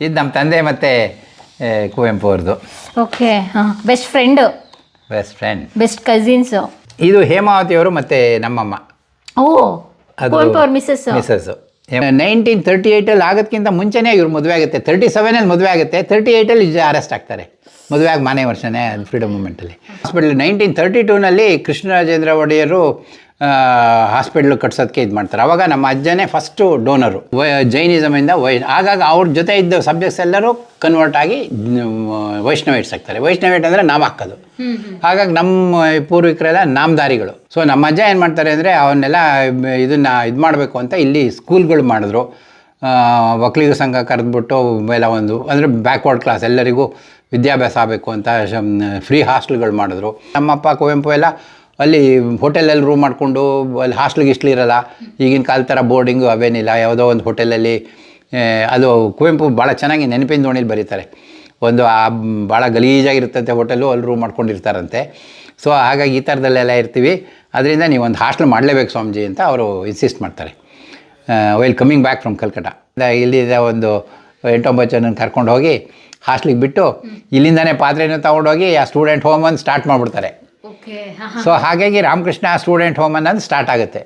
ಇದು ನಮ್ಮ ತಂದೆ ಮತ್ತೆ ಕುವೆಂಪು ಅವ್ರದ್ದು ಓಕೆ ಹಾಂ best friend best friend best cousins ಇದು ಹೇಮಾವತಿ ಅವರು ಮತ್ತೆ ನಮ್ಮಮ್ಮ. ಓ ಅದು ಕುವೆಂಪು ಅವ್ರ ಮಿಸ್ಸಸ್ ಮಿಸಸ್ಸು ನೈನ್ಟೀನ್ ತರ್ಟಿ ಏಯ್ಟಲ್ಲಿ ಆಗೋದಕ್ಕಿಂತ ಮುಂಚೆನೇ ಇವ್ರು ಮದುವೆ ಆಗುತ್ತೆ. ತರ್ಟಿ ಸೆವೆನಲ್ಲಿ ಮದುವೆ ಆಗುತ್ತೆ. ತರ್ಟಿ ಏಯ್ಟಲ್ಲಿ ಅರೆಸ್ಟ್ ಆಗ್ತಾರೆ. ಮದುವೆ ಆಗಿ ಮನೆ ವರ್ಷನೇ ಫ್ರೀಡಮ್ ಮೂಮೆಂಟಲ್ಲಿ ಹಾಸ್ಪಿಟ್ಲ್ ನೈನ್ಟೀನ್ ತರ್ಟಿ ಟೂನಲ್ಲಿ ಕೃಷ್ಣರಾಜೇಂದ್ರ ಒಡೆಯರು ಹಾಸ್ಪಿಟ್ಲ್ ಕಟ್ಸೋದಕ್ಕೆ ಇದು ಮಾಡ್ತಾರೆ. ಅವಾಗ ನಮ್ಮ ಅಜ್ಜನೇ ಫಸ್ಟು ಡೋನರು ಜೈನಿಸಮಿಂದ ವೈ ಆಗಾಗ ಅವ್ರ ಜೊತೆ ಇದ್ದ ಸಬ್ಜೆಕ್ಟ್ಸ್ ಎಲ್ಲರೂ ಕನ್ವರ್ಟ್ ಆಗಿ ವೈಷ್ಣವೇಟ್ಸ್ ಆಗ್ತಾರೆ ವೈಷ್ಣವೇಟ್ ಅಂದರೆ ನಾವು ಹಾಕೋದು. ಹಾಗಾಗಿ ನಮ್ಮ ಪೂರ್ವಿಕರೆಲ್ಲ ನಾಮಧಾರಿಗಳು. ಸೊ ನಮ್ಮ ಅಜ್ಜ ಏನು ಮಾಡ್ತಾರೆ ಅಂದರೆ ಅವನ್ನೆಲ್ಲ ಇದನ್ನು ಇದು ಮಾಡಬೇಕು ಅಂತ ಇಲ್ಲಿ ಸ್ಕೂಲ್ಗಳು ಮಾಡಿದ್ರು. ಒಕ್ಕಲಿಗ ಸಂಘ ಕರೆದ್ಬಿಟ್ಟು ಎಲ್ಲ ಒಂದು ಅಂದರೆ ಬ್ಯಾಕ್ವರ್ಡ್ ಕ್ಲಾಸ್ ಎಲ್ಲರಿಗೂ ವಿದ್ಯಾಭ್ಯಾಸ ಆಗಬೇಕು ಅಂತ ಫ್ರೀ ಹಾಸ್ಟೆಲ್ಗಳು ಮಾಡಿದ್ರು. ನಮ್ಮಪ್ಪ ಕುವೆಂಪು ಎಲ್ಲ ಅಲ್ಲಿ ಹೋಟೆಲಲ್ಲಿ ರೂಮ್ ಮಾಡಿಕೊಂಡು ಅಲ್ಲಿ ಹಾಸ್ಟ್ಲ್ ಗಿಸ್ಟ್ಲ್ ಇರಲ್ಲ. ಈಗಿನ ಕಾಲ ಥರ ಬೋರ್ಡಿಂಗು ಅವೇನಿಲ್ಲ. ಯಾವುದೋ ಒಂದು ಹೋಟೆಲಲ್ಲಿ ಅದು ಕುವೆಂಪು ಭಾಳ ಚೆನ್ನಾಗಿ ನೆನಪಿನ ದೋಣಿಲಿ ಬರೀತಾರೆ. ಒಂದು ಆ ಭಾಳ ಗಲೀಜಾಗಿರ್ತಂತೆ ಹೋಟೆಲು ಅಲ್ಲಿ ರೂಮ್ ಮಾಡ್ಕೊಂಡಿರ್ತಾರಂತೆ. ಸೊ ಹಾಗಾಗಿ ಈ ಥರದಲ್ಲೆಲ್ಲ ಇರ್ತೀವಿ. ಅದರಿಂದ ನೀವು ಒಂದು ಹಾಸ್ಟೆಲ್ ಮಾಡಲೇಬೇಕು ಸ್ವಾಮೀಜಿ ಅಂತ ಅವರು ಇನ್ಸಿಸ್ಟ್ ಮಾಡ್ತಾರೆ. While coming back from Calcutta ಇಲ್ಲಿದ್ದ ಒಂದು ಎಂಟೊಂಬತ್ತು ಜನ ಕರ್ಕೊಂಡು ಹೋಗಿ ಹಾಸ್ಟ್ಲಿಗೆ ಬಿಟ್ಟು ಇಲ್ಲಿಂದನೇ ಪಾತ್ರೆಯನ್ನು ತೊಗೊಂಡೋಗಿ ಆ ಸ್ಟೂಡೆಂಟ್ ಹೋಮ್ ಅಂತ ಸ್ಟಾರ್ಟ್ ಮಾಡಿಬಿಡ್ತಾರೆ. ಸೊ ಹಾಗಾಗಿ ರಾಮಕೃಷ್ಣ ಸ್ಟೂಡೆಂಟ್ ಹೋಮ್ ಅನ್ನೋದು ಸ್ಟಾರ್ಟ್ ಆಗುತ್ತೆ.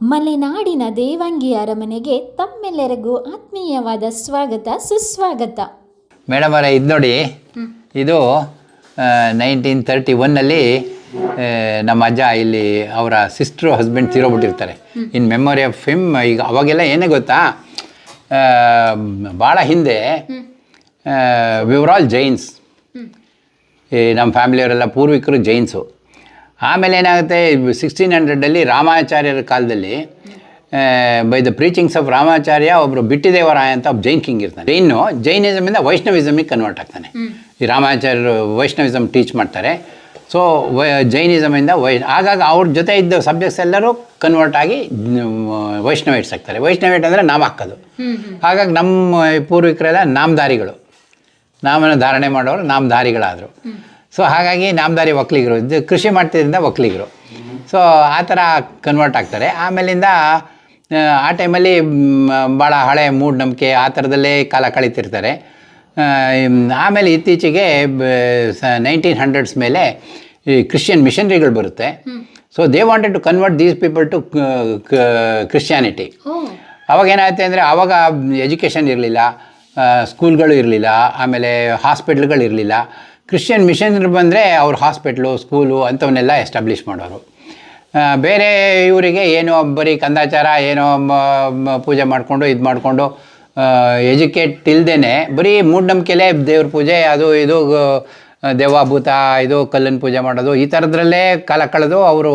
ಮಲೆನಾಡಿನ ದೇವಾಂಗಿ ಅರಮನೆಗೆ ತಮ್ಮೆಲ್ಲರಿಗೂ ಆತ್ಮೀಯವಾದ ಸ್ವಾಗತ ಸುಸ್ವಾಗತ. ಮೇಡಮ್ ಅವರೇ ಇದು ನೋಡಿ ಇದು ನೈನ್ಟೀನ್ ತರ್ಟಿ ಒನ್ನಲ್ಲಿ ನಮ್ಮ ಅಜ್ಜ ಇಲ್ಲಿ ಅವರ ಸಿಸ್ಟ್ರು ಹಸ್ಬೆಂಡ್ ತೀರೋಗ್ಬಿಟ್ಟಿರ್ತಾರೆ. ಇನ್ ಮೆಮೊರಿ ಆಫ್ ಹಿಮ್ ಈಗ ಅವಾಗೆಲ್ಲ ಏನೇ ಗೊತ್ತಾ ಭಾಳ ಹಿಂದೆ ವಿವರ್ ಆಲ್ ಜೈನ್ಸ್ ಈ ನಮ್ಮ ಫ್ಯಾಮಿಲಿಯವರೆಲ್ಲ ಪೂರ್ವಿಕರು ಜೈನ್ಸು ಆಮೇಲೆ ಏನಾಗುತ್ತೆ ಸಿಕ್ಸ್ಟೀನ್ ಹಂಡ್ರೆಡಲ್ಲಿ ರಾಮಾಚಾರ್ಯರ ಕಾಲದಲ್ಲಿ by the preachings of Ramacharya ಒಬ್ಬರು ಬಿಟ್ಟಿದೇವರಾಯ ಅಂತ ಒಬ್ಬ ಜೈನ್ ಕಿಂಗ್ ಇರ್ತಾನೆ. ಜೈನು ಜೈನಿಸಮಿಂದ ವೈಷ್ಣವಿಸಮಿಗೆ ಕನ್ವರ್ಟ್ ಆಗ್ತಾನೆ. ಈ ರಾಮಾಚಾರ್ಯರು ವೈಷ್ಣವಿಸಮ್ ಟೀಚ್ ಮಾಡ್ತಾರೆ. ಸೊ ವೈ, ಜೈನಿಸಮಿಂದ ವೈ, ಆಗಾಗ ಅವ್ರ ಜೊತೆ ಇದ್ದ ಸಬ್ಜೆಕ್ಟ್ಸ್ ಎಲ್ಲರೂ ಕನ್ವರ್ಟ್ ಆಗಿ ವೈಷ್ಣವೇಟ್ಸ್ ಆಗ್ತಾರೆ. ವೈಷ್ಣವೇಟ್ ಅಂದರೆ ನಾಮ ಹಾಕೋದು. ಹಾಗಾಗಿ ನಮ್ಮ ಪೂರ್ವಿಕರೆಲ್ಲ ನಾಮಧಾರಿಗಳು. ನಾಮನ ಧಾರಣೆ ಮಾಡೋರು ನಾಮಧಾರಿಗಳಾದರು. ಸೊ ಹಾಗಾಗಿ ನಾಮದಾರಿ ಒಕ್ಕಲಿಗರು ಇದು ಕೃಷಿ ಮಾಡ್ತಿದ್ದರಿಂದ ಒಕ್ಕಲಿಗರು ಸೊ ಆ ಥರ ಕನ್ವರ್ಟ್ ಆಗ್ತಾರೆ. ಆಮೇಲಿಂದ ಆ, ಟೈಮಲ್ಲಿ ಭಾಳ ಹಳೆ ಮೂಢನಂಬಿಕೆ ಆ ಥರದಲ್ಲೇ ಕಾಲ ಕಳೀತಿರ್ತಾರೆ. ಆಮೇಲೆ ಇತ್ತೀಚೆಗೆ ನೈನ್ಟೀನ್ ಹಂಡ್ರೆಡ್ಸ್ ಮೇಲೆ ಈ ಕ್ರಿಶ್ಚಿಯನ್ ಮಿಷನರಿಗಳು ಬರುತ್ತೆ. So they wanted to convert these people to Christianity ಅವಾಗ ಏನಾಗುತ್ತೆ ಅಂದರೆ ಆವಾಗ ಎಜುಕೇಷನ್ ಇರಲಿಲ್ಲ ಸ್ಕೂಲ್ಗಳು ಇರಲಿಲ್ಲ ಆಮೇಲೆ ಹಾಸ್ಪಿಟ್ಲ್ಗಳು ಇರಲಿಲ್ಲ. ಕ್ರಿಶ್ಚಿಯನ್ ಮಿಷನರಿ ಬಂದರೆ ಅವ್ರ ಹಾಸ್ಪಿಟ್ಲು, ಸ್ಕೂಲು ಅಂಥವನ್ನೆಲ್ಲ ಎಸ್ಟಾಬ್ಲಿಷ್ ಮಾಡೋರು. ಬೇರೆ ಇವರಿಗೆ ಏನೋ ಬರೀ ಕಂದಾಚಾರ, ಏನೋ ಪೂಜೆ ಮಾಡಿಕೊಂಡು, ಇದು ಮಾಡಿಕೊಂಡು ಎಜುಕೇಟ್ ಇಲ್ಲದೇ ಬರೀ ಮೂಢನಂಬಿಕೆಲೇ ದೇವ್ರ ಪೂಜೆ, ಅದು ಇದು ದೇವಾಭೂತ, ಇದು ಕಲ್ಲನ್ನು ಪೂಜೆ ಮಾಡೋದು, ಈ ಥರದ್ರಲ್ಲೇ ಕಾಲ ಕಳೆದು ಅವರು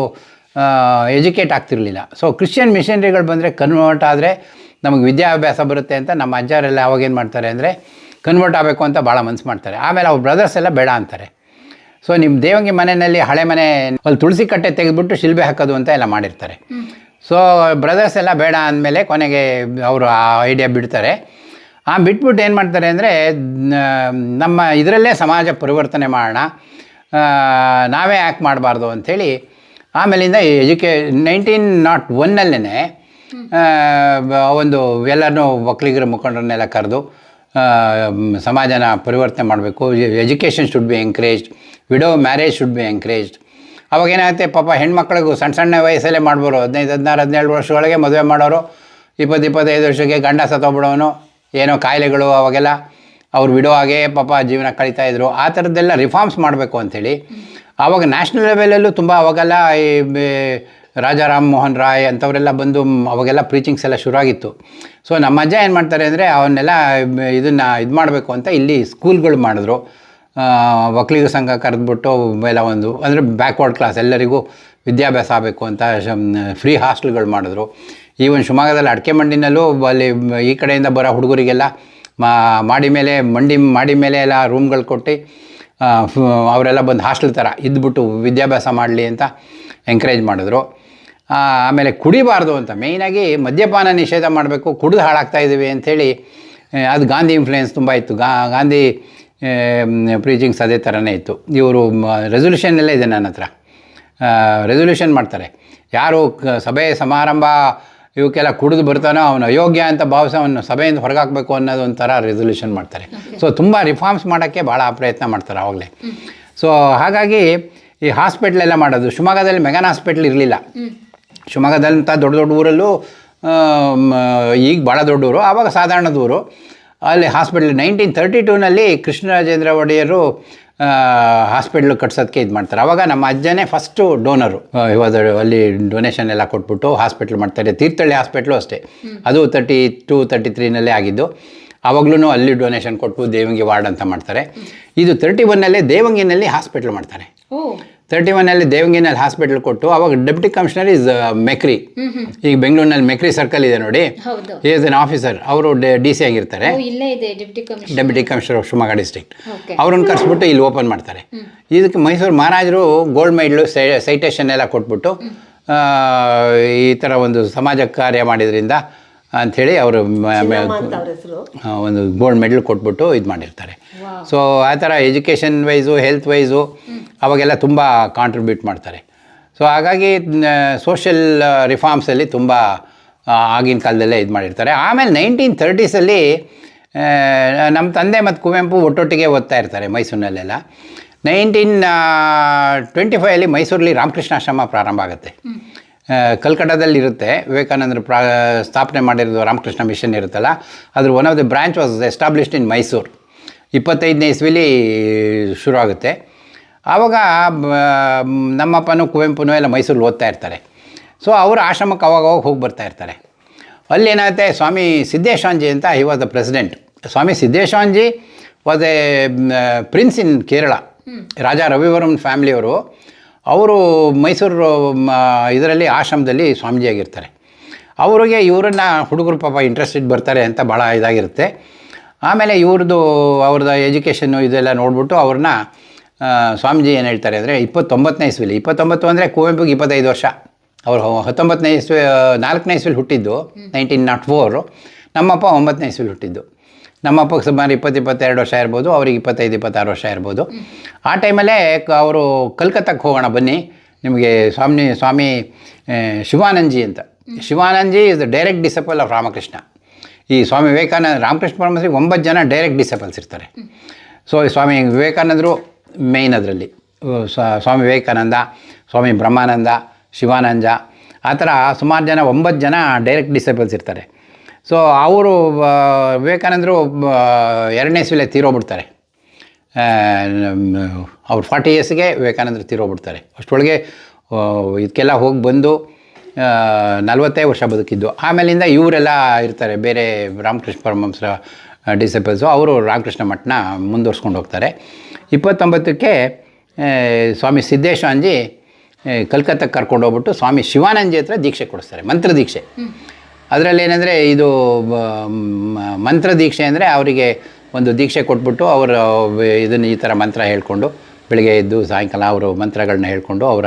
ಎಜುಕೇಟ್ ಆಗ್ತಿರಲಿಲ್ಲ. ಸೊ ಕ್ರಿಶ್ಚಿಯನ್ ಮಿಷನರಿಗಳು ಬಂದರೆ ಕನ್ವರ್ಟ್ ಆದರೆ ನಮಗೆ ವಿದ್ಯಾಭ್ಯಾಸ ಬರುತ್ತೆ ಅಂತ ನಮ್ಮ ಅಜ್ಜಾರೆಲ್ಲ ಅವಾಗೇನು ಮಾಡ್ತಾರೆ ಅಂದರೆ ಕನ್ವರ್ಟ್ ಆಗಬೇಕು ಅಂತ ಭಾಳ ಮನ್ಸು ಮಾಡ್ತಾರೆ. ಆಮೇಲೆ ಅವ್ರ ಬ್ರದರ್ಸ್ ಎಲ್ಲ ಬೇಡ ಅಂತಾರೆ. ಸೊ ನಿಮ್ಮ ದೇವಂಗಿ ಮನೆಯಲ್ಲಿ ಹಳೆ ಮನೆ ಅಲ್ಲಿ ತುಳಸಿ ಕಟ್ಟೆ ತೆಗೆದುಬಿಟ್ಟು ಶಿಲ್ಬೆ ಹಾಕೋದು ಅಂತ ಎಲ್ಲ ಮಾಡಿರ್ತಾರೆ. ಸೊ ಬ್ರದರ್ಸ್ ಎಲ್ಲ ಬೇಡ ಅಂದಮೇಲೆ ಕೊನೆಗೆ ಅವರು ಆ ಐಡಿಯಾ ಬಿಡ್ತಾರೆ. ಆ ಬಿಟ್ಬಿಟ್ಟು ಏನು ಮಾಡ್ತಾರೆ ಅಂದರೆ ನಮ್ಮ ಇದರಲ್ಲೇ ಸಮಾಜ ಪರಿವರ್ತನೆ ಮಾಡೋಣ ನಾವೇ ಯಾಕೆ ಮಾಡಬಾರ್ದು ಅಂಥೇಳಿ ಆಮೇಲಿಂದ ಎಜುಕೇ ನೈನ್ಟೀನ್ ನಾಟ್ ಒನ್ನಲ್ಲೇ ಒಂದು ಎಲ್ಲರನ್ನೂ ಒಕ್ಕಲಿಗರ ಮುಖಂಡರನ್ನೆಲ್ಲ ಕರೆದು ಸಮಾಜನ ಪರಿವರ್ತನೆ ಮಾಡಬೇಕು. Education should be encouraged widow marriage should be encouraged ಅವಾಗ ಏನಾಗುತ್ತೆ? ಪಾಪ ಹೆಣ್ಮಕ್ಳಿಗೂ ಸಣ್ಣ ಸಣ್ಣ ವಯಸ್ಸಲ್ಲೇ ಮಾಡ್ಬೋದು. ಹದಿನೈದು, ಹದಿನಾರು, ಹದಿನೇಳು ವರ್ಷದೊಳಗೆ ಮದುವೆ ಮಾಡೋರು ಇಪ್ಪತ್ತು ಇಪ್ಪತ್ತೈದು ವರ್ಷಕ್ಕೆ ಗಂಡ ಸತ್ತೋಗ್ಬಿಡೋನು, ಏನೋ ಕಾಯಿಲೆಗಳು ಅವಾಗೆಲ್ಲ. ಅವ್ರು ವಿಡೋ ಆಗೇ ಪಾಪ ಜೀವನ ಕಳೀತಾ ಇದ್ರು. ಆ ಥರದ್ದೆಲ್ಲ ರಿಫಾರ್ಮ್ಸ್ ಮಾಡಬೇಕು ಅಂಥೇಳಿ. ಆವಾಗ ನ್ಯಾಷನಲ್ ಲೆವೆಲಲ್ಲೂ ತುಂಬ ಅವಾಗೆಲ್ಲ ಈ ರಾಜಾ ರಾಮ್ ಮೋಹನ್ ರಾಯ್ ಅಂಥವರೆಲ್ಲ ಬಂದು ಅವಾಗೆಲ್ಲ ಪ್ರೀಚಿಂಗ್ಸ್ ಎಲ್ಲ ಶುರುವಾಗಿತ್ತು. ಸೊ ನಮ್ಮ ಅಜ್ಜ ಏನು ಮಾಡ್ತಾರೆ ಅಂದರೆ ಅವನ್ನೆಲ್ಲ ಇದನ್ನು ಇದು ಮಾಡಬೇಕು ಅಂತ ಇಲ್ಲಿ ಸ್ಕೂಲ್ಗಳು ಮಾಡಿದ್ರು. ಒಕ್ಕಲಿಗ ಸಂಘ ಕರೆದ್ಬಿಟ್ಟು ಎಲ್ಲ ಒಂದು, ಅಂದರೆ ಬ್ಯಾಕ್ವರ್ಡ್ ಕ್ಲಾಸ್ ಎಲ್ಲರಿಗೂ ವಿದ್ಯಾಭ್ಯಾಸ ಆಗಬೇಕು ಅಂತ ಫ್ರೀ ಹಾಸ್ಟೆಲ್ಗಳು ಮಾಡಿದ್ರು. ಈವನ್ ಶಿವಮೊಗ್ಗದಲ್ಲಿ ಅಡಿಕೆ ಮಂಡಿನಲ್ಲೂ ಅಲ್ಲಿ ಈ ಕಡೆಯಿಂದ ಬರೋ ಹುಡುಗರಿಗೆಲ್ಲ ಮಾಡಿ ಮೇಲೆ ಮಂಡಿ, ಮಾಡಿ ಮೇಲೆ ಎಲ್ಲ ರೂಮ್ಗಳು ಕೊಟ್ಟು ಅವರೆಲ್ಲ ಬಂದು ಹಾಸ್ಟೆಲ್ ಥರ ಇದ್ಬಿಟ್ಟು ವಿದ್ಯಾಭ್ಯಾಸ ಮಾಡಲಿ ಅಂತ ಎಂಕರೇಜ್ ಮಾಡಿದ್ರು. ಆಮೇಲೆ ಕುಡಿಬಾರ್ದು ಅಂತ ಮೇಯ್ನಾಗಿ ಮದ್ಯಪಾನ ನಿಷೇಧ ಮಾಡಬೇಕು ಕುಡಿದು ಹಾಳಾಗ್ತಾ ಇದ್ದೀವಿ ಅಂಥೇಳಿ ಅದು ಗಾಂಧಿ ಇನ್ಫ್ಲುಯೆನ್ಸ್ ತುಂಬ ಇತ್ತು. ಗಾ ಗಾಂಧಿ ಪ್ರೀಚಿಂಗ್ಸ್ ಅದೇ ಥರನೇ ಇತ್ತು. ಇವರು ರೆಸೊಲ್ಯೂಷನ್ ಎಲ್ಲ ಇದೆ ನನ್ನ ಹತ್ರ. ರೆಸೊಲ್ಯೂಷನ್ ಮಾಡ್ತಾರೆ. ಯಾರು ಸಭೆ ಸಮಾರಂಭ ಇವಕ್ಕೆಲ್ಲ ಕುಡಿದು ಬರ್ತಾನೋ ಅವನು ಅಯೋಗ್ಯ ಅಂತ ಭಾವಿಸಿ ಅವನು ಸಭೆಯಿಂದ ಹೊರಗಾಕಬೇಕು ಅನ್ನೋದು ಒಂಥರ ರೆಸೊಲ್ಯೂಷನ್ ಮಾಡ್ತಾರೆ. ಸೊ ತುಂಬ ರಿಫಾರ್ಮ್ಸ್ ಮಾಡೋಕ್ಕೆ ಭಾಳ ಪ್ರಯತ್ನ ಮಾಡ್ತಾರೆ ಆವಾಗಲೇ. ಸೊ ಹಾಗಾಗಿ ಈ ಹಾಸ್ಪಿಟ್ಲೆಲ್ಲ ಮಾಡೋದು ಶಿವಮೊಗ್ಗದಲ್ಲಿ ಮೆಗನ್ ಹಾಸ್ಪಿಟ್ಲ್ ಇರಲಿಲ್ಲ. ಶಿವಮೊಗ್ಗದಂಥ ದೊಡ್ಡ ದೊಡ್ಡ ಊರಲ್ಲೂ ಈಗ ಭಾಳ ದೊಡ್ಡ ಊರು ಆವಾಗ ಸಾಧಾರಣದ ಊರು ಅಲ್ಲಿ ಹಾಸ್ಪಿಟ್ಲ್ ನೈನ್ಟೀನ್ ತರ್ಟಿ ಟೂನಲ್ಲಿ ಕೃಷ್ಣರಾಜೇಂದ್ರ ಒಡೆಯರು ಹಾಸ್ಪಿಟ್ಲ್ ಕಟ್ಸೋದಕ್ಕೆ ಇದು ಮಾಡ್ತಾರೆ. ಆವಾಗ ನಮ್ಮ ಅಜ್ಜನೇ ಫಸ್ಟು ಡೋನರು ಇವಾಗ ಅಲ್ಲಿ ಡೊನೇಷನ್ ಎಲ್ಲ ಕೊಟ್ಬಿಟ್ಟು ಹಾಸ್ಪಿಟ್ಲ್ ಮಾಡ್ತಾರೆ. ತೀರ್ಥಹಳ್ಳಿ ಹಾಸ್ಪಿಟ್ಲು ಅಷ್ಟೇ. ಅದು ತರ್ಟಿ ಟು ತರ್ಟಿ ತ್ರೀನಲ್ಲೇ ಆಗಿದ್ದು. ಆವಾಗಲೂ ಅಲ್ಲಿ ಡೊನೇಷನ್ ಕೊಟ್ಟು ದೇವಂಗಿ ವಾರ್ಡ್ ಅಂತ ಮಾಡ್ತಾರೆ. ಇದು ತರ್ಟಿ ಒನ್ನಲ್ಲೇ ದೇವಂಗಿನಲ್ಲಿ ಹಾಸ್ಪಿಟ್ಲ್ ಮಾಡ್ತಾರೆ. ತರ್ಟಿ ಒನ್ನಲ್ಲಿ ದೇವಂಗಿನಲ್ಲಿ ಹಾಸ್ಪಿಟಲ್ ಕೊಟ್ಟು ಅವಾಗ ಡೆಪ್ಟಿ ಕಮಿಷನರ್ ಇಸ್ ಮೆಕ್ರಿ ಈಗ ಬೆಂಗಳೂರಿನಲ್ಲಿ ಮೆಕ್ರಿ ಸರ್ಕಲ್ ಇದೆ ನೋಡಿ. ಈಸ್ ಎನ್ ಆಫೀಸರ್ ಅವರು ಡಿ ಸಿ ಆಗಿರ್ತಾರೆ. Deputy commissioner deputy commissioner of Shivamogga district ಅವ್ರನ್ನ ಕರೆಸ್ಬಿಟ್ಟು ಇಲ್ಲಿ ಓಪನ್ ಮಾಡ್ತಾರೆ. ಇದಕ್ಕೆ ಮೈಸೂರು ಮಹಾರಾಜರು ಗೋಲ್ಡ್ ಮೆಡ್ಲು ಸೈಟೇಷನ್ ಎಲ್ಲ ಕೊಟ್ಬಿಟ್ಟು ಈ ಥರ ಒಂದು ಸಮಾಜ ಕಾರ್ಯ ಮಾಡಿದ್ರಿಂದ ಅಂಥೇಳಿ ಅವರು ಒಂದು ಗೋಲ್ಡ್ ಮೆಡಲ್ ಕೊಟ್ಬಿಟ್ಟು ಇದು ಮಾಡಿರ್ತಾರೆ. ಸೊ ಆ ಥರ ಎಜುಕೇಷನ್ ವೈಸು ಹೆಲ್ತ್ ವೈಸು ಅವಾಗೆಲ್ಲ ತುಂಬ ಕಾಂಟ್ರಿಬ್ಯೂಟ್ ಮಾಡ್ತಾರೆ. ಸೊ ಹಾಗಾಗಿ ಸೋಷಿಯಲ್ ರಿಫಾರ್ಮ್ಸಲ್ಲಿ ತುಂಬ ಆಗಿನ ಕಾಲದಲ್ಲೇ ಇದು ಮಾಡಿರ್ತಾರೆ. ಆಮೇಲೆ ನೈನ್ಟೀನ್ ತರ್ಟೀಸಲ್ಲಿ ನಮ್ಮ ತಂದೆ ಮತ್ತು ಕುವೆಂಪು ಒಟ್ಟೊಟ್ಟಿಗೆ ಓದ್ತಾ ಇರ್ತಾರೆ ಮೈಸೂರಿನಲ್ಲೆಲ್ಲ. ನೈನ್ಟೀನ್ ಟ್ವೆಂಟಿ ಫೈವಲ್ಲಿ ಮೈಸೂರಲ್ಲಿ ರಾಮಕೃಷ್ಣಾಶ್ರಮ ಪ್ರಾರಂಭ ಆಗುತ್ತೆ. ಕಲ್ಕಟ್ಟಾದಲ್ಲಿ ಇರುತ್ತೆ ವಿವೇಕಾನಂದರು ಪ್ರಾ ಸ್ಥಾಪನೆ ಮಾಡಿರೋದು ರಾಮಕೃಷ್ಣ ಮಿಷನ್ ಇರುತ್ತಲ್ಲ ಅದ್ರ one of the branch was established in Mysuru ಇಪ್ಪತ್ತೈದನೇ ಇಸ್ವಿಲಿ ಶುರು ಆಗುತ್ತೆ ಆವಾಗ ನಮ್ಮಪ್ಪನೂ ಕುವೆಂಪುನೂ ಎಲ್ಲ ಮೈಸೂರು ಓದ್ತಾ ಇರ್ತಾರೆ. ಸೊ ಅವರು ಆಶ್ರಮಕ್ಕೆ ಅವಾಗ ಅವಾಗ ಹೋಗಿ ಬರ್ತಾ ಇರ್ತಾರೆ. ಅಲ್ಲಿ ಏನಾಗುತ್ತೆ ಸ್ವಾಮಿ ಸಿದ್ದೇಶಾಂಜಿ ಅಂತ he was the president Swami Siddheshanji was a prince in Kerala Raja Ravivarman ಫ್ಯಾಮಿಲಿಯವರು ಅವರು ಮೈಸೂರು ಇದರಲ್ಲಿ ಆಶ್ರಮದಲ್ಲಿ ಸ್ವಾಮೀಜಿಯಾಗಿರ್ತಾರೆ. ಅವರಿಗೆ ಇವರನ್ನ ಹುಡುಗರು ಪಾಪ ಇಂಟ್ರೆಸ್ಟೆಡ್ ಬರ್ತಾರೆ ಅಂತ ಭಾಳ ಇದಾಗಿರುತ್ತೆ. ಆಮೇಲೆ ಇವ್ರದ್ದು ಅವ್ರದ್ದು ಎಜುಕೇಷನ್ನು ಇದೆಲ್ಲ ನೋಡ್ಬಿಟ್ಟು ಅವ್ರನ್ನ ಸ್ವಾಮೀಜಿ ಏನು ಹೇಳ್ತಾರೆ ಅಂದರೆ ಇಪ್ಪತ್ತೊಂಬತ್ತನೇ ಇಸ್ವಿಲಿ ಇಪ್ಪತ್ತೊಂಬತ್ತು ಅಂದರೆ ಕುವೆಂಪುಗೆ ಇಪ್ಪತ್ತೈದು ವರ್ಷ. ಅವರು ಹತ್ತೊಂಬತ್ತನೇ ಇಸ್ವಿ ನಾಲ್ಕನೇ ಇಸ್ವಿಲಿ ಹುಟ್ಟಿದ್ದು ನೈನ್ಟೀನ್ ನಾಟ್ ಫೋರು ನಮ್ಮಪ್ಪ ಒಂಬತ್ತನೇ ಇಸ್ವಿಲಿ ಹುಟ್ಟಿದ್ದು. ನಮ್ಮಪ್ಪಗೆ ಸುಮಾರು ಇಪ್ಪತ್ತು ಇಪ್ಪತ್ತೆರಡು ವರ್ಷ ಇರ್ಬೋದು ಅವ್ರಿಗೆ ಇಪ್ಪತ್ತೈದು ಇಪ್ಪತ್ತಾರು ವರ್ಷ ಇರ್ಬೋದು. ಆ ಟೈಮಲ್ಲೇ ಕ- ಅವರು ಕಲ್ಕತ್ತಾಕ್ಕೆ ಹೋಗೋಣ ಬನ್ನಿ. ನಿಮಗೆ ಸ್ವಾಮಿ ಸ್ವಾಮಿ ಶಿವಾನಂದಜಿ ಅಂತ. Shivanandaji is the direct disciple of Ramakrishna. ಈ ಸ್ವಾಮಿ ವಿವೇಕಾನಂದ ರಾಮಕೃಷ್ಣ ಪರಮಹಂಸರಿಗೆ ಒಂಬತ್ತು ಜನ ಡೈರೆಕ್ಟ್ ಡಿಸಪಲ್ಸ್ ಇರ್ತಾರೆ. ಸೊ ಸ್ವಾಮಿ ವಿವೇಕಾನಂದರು ಮೇಯ್ನ್ ಅದರಲ್ಲಿ. ಸ್ವಾಮಿ ವಿವೇಕಾನಂದ ಸ್ವಾಮಿ ಬ್ರಹ್ಮಾನಂದ ಶಿವಾನಂದ ಆ ಥರ ಸುಮಾರು ಜನ ಒಂಬತ್ತು ಜನ ಡೈರೆಕ್ಟ್ ಡಿಸೇಬಲ್ಸ್ ಇರ್ತಾರೆ. ಸೊ ಅವರು ವಿವೇಕಾನಂದರು ಎರಡನೇ ಸಿಲೆ ತೀರೋಗ್ಬಿಡ್ತಾರೆ. ಅವ್ರು ಫಾರ್ಟಿ ಇಯರ್ಸ್ಗೆ ವಿವೇಕಾನಂದರು ತೀರೋಗ್ಬಿಡ್ತಾರೆ. ಅಷ್ಟೊಳಗೆ ಇದಕ್ಕೆಲ್ಲ ಹೋಗಿ ಬಂದು ನಲವತ್ತೇ ವರ್ಷ ಬದುಕಿದ್ದು. ಆಮೇಲಿಂದ ಇವರೆಲ್ಲ ಇರ್ತಾರೆ, ಬೇರೆ ರಾಮಕೃಷ್ಣ ಪರಮಹಂಸರ ಡಿಸೇಬಲ್ಸು ಅವರು ರಾಮಕೃಷ್ಣ ಮಠನ ಮುಂದುವರ್ಸ್ಕೊಂಡು ಹೋಗ್ತಾರೆ. ಇಪ್ಪತ್ತೊಂಬತ್ತಕ್ಕೆ ಸ್ವಾಮಿ ಸಿದ್ದೇಶಾಂಜಿ ಕಲ್ಕತ್ತಾಗೆ ಕರ್ಕೊಂಡು ಹೋಗ್ಬಿಟ್ಟು ಸ್ವಾಮಿ ಶಿವಾನಂದಿ ಹತ್ರ ದೀಕ್ಷೆ ಕೊಡಿಸ್ತಾರೆ, ಮಂತ್ರ ದೀಕ್ಷೆ. ಅದರಲ್ಲಿ ಏನಂದರೆ ಇದು ಮಂತ್ರ ದೀಕ್ಷೆ ಅಂದರೆ ಅವರಿಗೆ ಒಂದು ದೀಕ್ಷೆ ಕೊಟ್ಬಿಟ್ಟು ಅವರು, ಇದನ್ನು ಈ ಥರ ಮಂತ್ರ ಹೇಳಿಕೊಂಡು, ಬೆಳಗ್ಗೆ ಎದ್ದು ಸಾಯಂಕಾಲ ಅವರು ಮಂತ್ರಗಳನ್ನ ಹೇಳಿಕೊಂಡು ಅವರ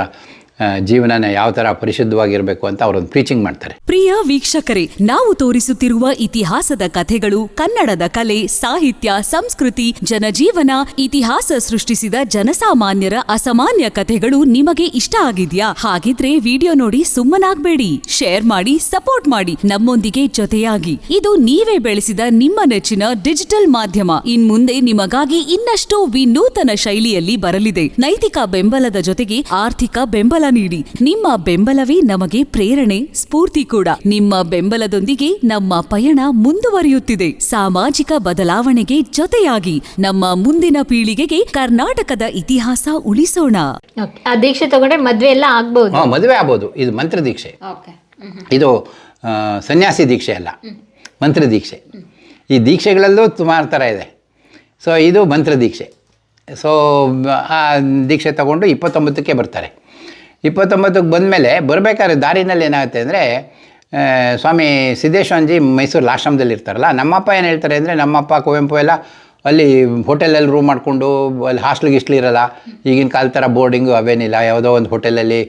ಜೀವನನ ಯಾವ ತರ ಪರಿಶುದ್ಧವಾಗಿರಬೇಕು ಅಂತ ಅವರೊಂದು ಪ್ರೀಚಿಂಗ್ ಮಾಡ್ತಾರೆ. ಪ್ರಿಯ ವೀಕ್ಷಕರೇ, ನಾವು ತೋರಿಸುತ್ತಿರುವ ಇತಿಹಾಸದ ಕಥೆಗಳು, ಕನ್ನಡದ ಕಲೆ, ಸಾಹಿತ್ಯ, ಸಂಸ್ಕೃತಿ, ಜನಜೀವನ, ಇತಿಹಾಸ ಸೃಷ್ಟಿಸಿದ ಜನಸಾಮಾನ್ಯರ ಅಸಾಮಾನ್ಯ ಕಥೆಗಳು ನಿಮಗೆ ಇಷ್ಟ ಆಗಿದ್ಯಾ? ಹಾಗಿದ್ರೆ ವಿಡಿಯೋ ನೋಡಿ ಸುಮ್ಮನಾಗ್ಬೇಡಿ. ಶೇರ್ ಮಾಡಿ, ಸಪೋರ್ಟ್ ಮಾಡಿ. ನಮ್ಮೊಂದಿಗೆ ಜೊತೆಯಾಗಿ. ಇದು ನೀವೇ ಬೆಳೆಸಿದ ನಿಮ್ಮ ನೆಚ್ಚಿನ ಡಿಜಿಟಲ್ ಮಾಧ್ಯಮ. ಇನ್ ಮುಂದೆ ನಿಮಗಾಗಿ ಇನ್ನಷ್ಟು ವಿನೂತನ ಶೈಲಿಯಲ್ಲಿ ಬರಲಿದೆ. ನೈತಿಕ ಬೆಂಬಲದ ಜೊತೆಗೆ ಆರ್ಥಿಕ ಬೆಂಬಲ ನೀಡಿ. ನಿಮ್ಮ ಬೆಂಬಲವೇ ನಮಗೆ ಪ್ರೇರಣೆ ಸ್ಫೂರ್ತಿ ಕೂಡ. ನಿಮ್ಮ ಬೆಂಬಲದೊಂದಿಗೆ ನಮ್ಮ ಪಯಣ ಮುಂದುವರಿಯುತ್ತಿದೆ. ಸಾಮಾಜಿಕ ಬದಲಾವಣೆಗೆ ಜೊತೆಯಾಗಿ ನಮ್ಮ ಮುಂದಿನ ಪೀಳಿಗೆಗೆ ಕರ್ನಾಟಕದ ಇತಿಹಾಸ ಉಳಿಸೋಣ. ಆ ದೀಕ್ಷೆ ತಗೊಂಡ್ರೆ ಮದ್ವೆ ಎಲ್ಲ ಆಗ್ಬಹುದು ಹಾಂ ಮದುವೆ ಆಗ್ಬೋದು. ಇದು ಮಂತ್ರ ದೀಕ್ಷೆ. ಓಕೆ ಇದು ಆ, ಸನ್ಯಾಸಿ ದೀಕ್ಷೆ ಅಲ್ಲ. ಮಂತ್ರ ದೀಕ್ಷೆ. ಈ ದೀಕ್ಷೆಗಳಲ್ಲೂ ಸುಮಾರು ಥರ ಇದೆ. ಸೊ ಇದು ಮಂತ್ರ ದೀಕ್ಷೆ. ಸೊ ಆ ದೀಕ್ಷೆ ತಗೊಂಡು ಇಪ್ಪತ್ತೊಂಬತ್ತಕ್ಕೆ ಬರ್ತಾರೆ. ಇಪ್ಪತ್ತೊಂಬತ್ತಕ್ಕೆ ಬಂದಮೇಲೆ ಬರಬೇಕಾದ್ರೆ ದಾರಿನಲ್ಲಿ ಏನಾಗುತ್ತೆ ಅಂದರೆ ಸ್ವಾಮಿ ಸಿದ್ದೇಶ್ವಂಜಿ ಮೈಸೂರು ಆಶ್ರಮದಲ್ಲಿ ಇರ್ತಾರಲ್ಲ, ನಮ್ಮಪ್ಪ ಏನು ಹೇಳ್ತಾರೆ ಅಂದರೆ, ನಮ್ಮಪ್ಪ ಕುವೆಂಪು ಎಲ್ಲ ಅಲ್ಲಿ ಹೋಟೆಲಲ್ಲಿ ರೂಮ್ ಮಾಡಿಕೊಂಡು, ಅಲ್ಲಿ ಹಾಸ್ಟ್ಲಿಗೆ ಇಷ್ಟಲಿ ಇರಲ್ಲ, ಈಗಿನ ಕಾಲ ಥರ ಬೋರ್ಡಿಂಗು ಅವೇನಿಲ್ಲ, ಯಾವುದೋ ಒಂದು ಹೋಟೆಲಲ್ಲಿ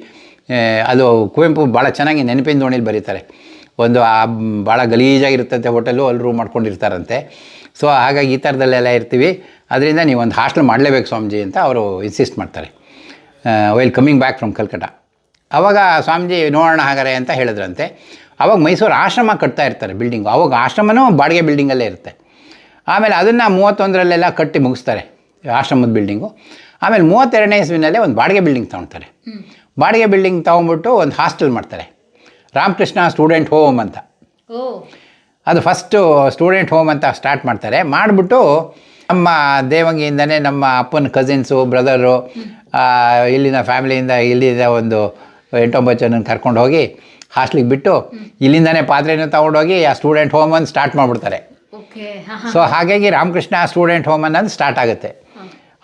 ಅದು ಕುವೆಂಪು ಭಾಳ ಚೆನ್ನಾಗಿ ನೆನಪಿನ ದೋಣಿಲಿ ಬರೀತಾರೆ. ಒಂದು ಆ ಭಾಳ ಗಲೀಜಾಗಿರ್ತಂತೆ ಹೋಟೆಲು, ಅಲ್ಲಿ ರೂಮ್ ಮಾಡ್ಕೊಂಡಿರ್ತಾರಂತೆ. ಸೊ ಹಾಗಾಗಿ ಈ ಥರದಲ್ಲೆಲ್ಲ ಇರ್ತೀವಿ. ಅದರಿಂದ ನೀವು ಒಂದು ಹಾಸ್ಟೆಲ್ ಮಾಡಲೇಬೇಕು ಸ್ವಾಮೀಜಿ ಅಂತ ಅವರು ಇನ್ಸಿಸ್ಟ್ ಮಾಡ್ತಾರೆ. While coming back from Calcutta ಆವಾಗ ಸ್ವಾಮೀಜಿ ನೋಡೋಣ ಹಾಗಾರೆ ಅಂತ ಹೇಳಿದ್ರಂತೆ. ಅವಾಗ ಮೈಸೂರು ಆಶ್ರಮ ಕಟ್ತಾ ಇರ್ತಾರೆ ಬಿಲ್ಡಿಂಗು ಅವಾಗ ಆಶ್ರಮನೂ ಬಾಡಿಗೆ ಬಿಲ್ಡಿಂಗಲ್ಲೇ ಇರುತ್ತೆ. ಆಮೇಲೆ ಅದನ್ನು ಮೂವತ್ತೊಂದರಲ್ಲೆಲ್ಲ ಕಟ್ಟಿ ಮುಗಿಸ್ತಾರೆ ಆಶ್ರಮದ ಬಿಲ್ಡಿಂಗು ಆಮೇಲೆ ಮೂವತ್ತೆರಡನೇ ಇಸ್ವಿನಲ್ಲೇ ಒಂದು ಬಾಡಿಗೆ ಬಿಲ್ಡಿಂಗ್ ತೊಗೊಳ್ತಾರೆ. ಬಾಡಿಗೆ ಬಿಲ್ಡಿಂಗ್ ತೊಗೊಂಬಿಟ್ಟು ಒಂದು ಹಾಸ್ಟೆಲ್ ಮಾಡ್ತಾರೆ. ರಾಮಕೃಷ್ಣ ಸ್ಟೂಡೆಂಟ್ ಹೋಮ್ ಅಂತ. ಅದು ಫಸ್ಟು ಸ್ಟೂಡೆಂಟ್ ಹೋಮ್ ಅಂತ ಸ್ಟಾರ್ಟ್ ಮಾಡ್ತಾರೆ. ಮಾಡಿಬಿಟ್ಟು ನಮ್ಮ ದೇವಂಗಿಯಿಂದನೇ ನಮ್ಮ ಅಪ್ಪನ ಕಸಿನ್ಸು ಬ್ರದರು ಇಲ್ಲಿನ ಫ್ಯಾಮಿಲಿಯಿಂದ ಇಲ್ಲಿಂದ ಒಂದು ಎಂಟೊಂಬತ್ತು ಜನ ಕರ್ಕೊಂಡು ಹೋಗಿ ಹಾಸ್ಟ್ಲಿಗೆ ಬಿಟ್ಟು ಇಲ್ಲಿಂದನೇ ಪಾತ್ರೆಯನ್ನು ತೊಗೊಂಡೋಗಿ ಆ ಸ್ಟೂಡೆಂಟ್ ಹೋಮ್ ಅಂತ ಸ್ಟಾರ್ಟ್ ಮಾಡಿಬಿಡ್ತಾರೆ. ಸೊ ಹಾಗಾಗಿ ರಾಮಕೃಷ್ಣ ಸ್ಟೂಡೆಂಟ್ ಹೋಮ್ ಅನ್ನೋದು ಸ್ಟಾರ್ಟ್ ಆಗುತ್ತೆ.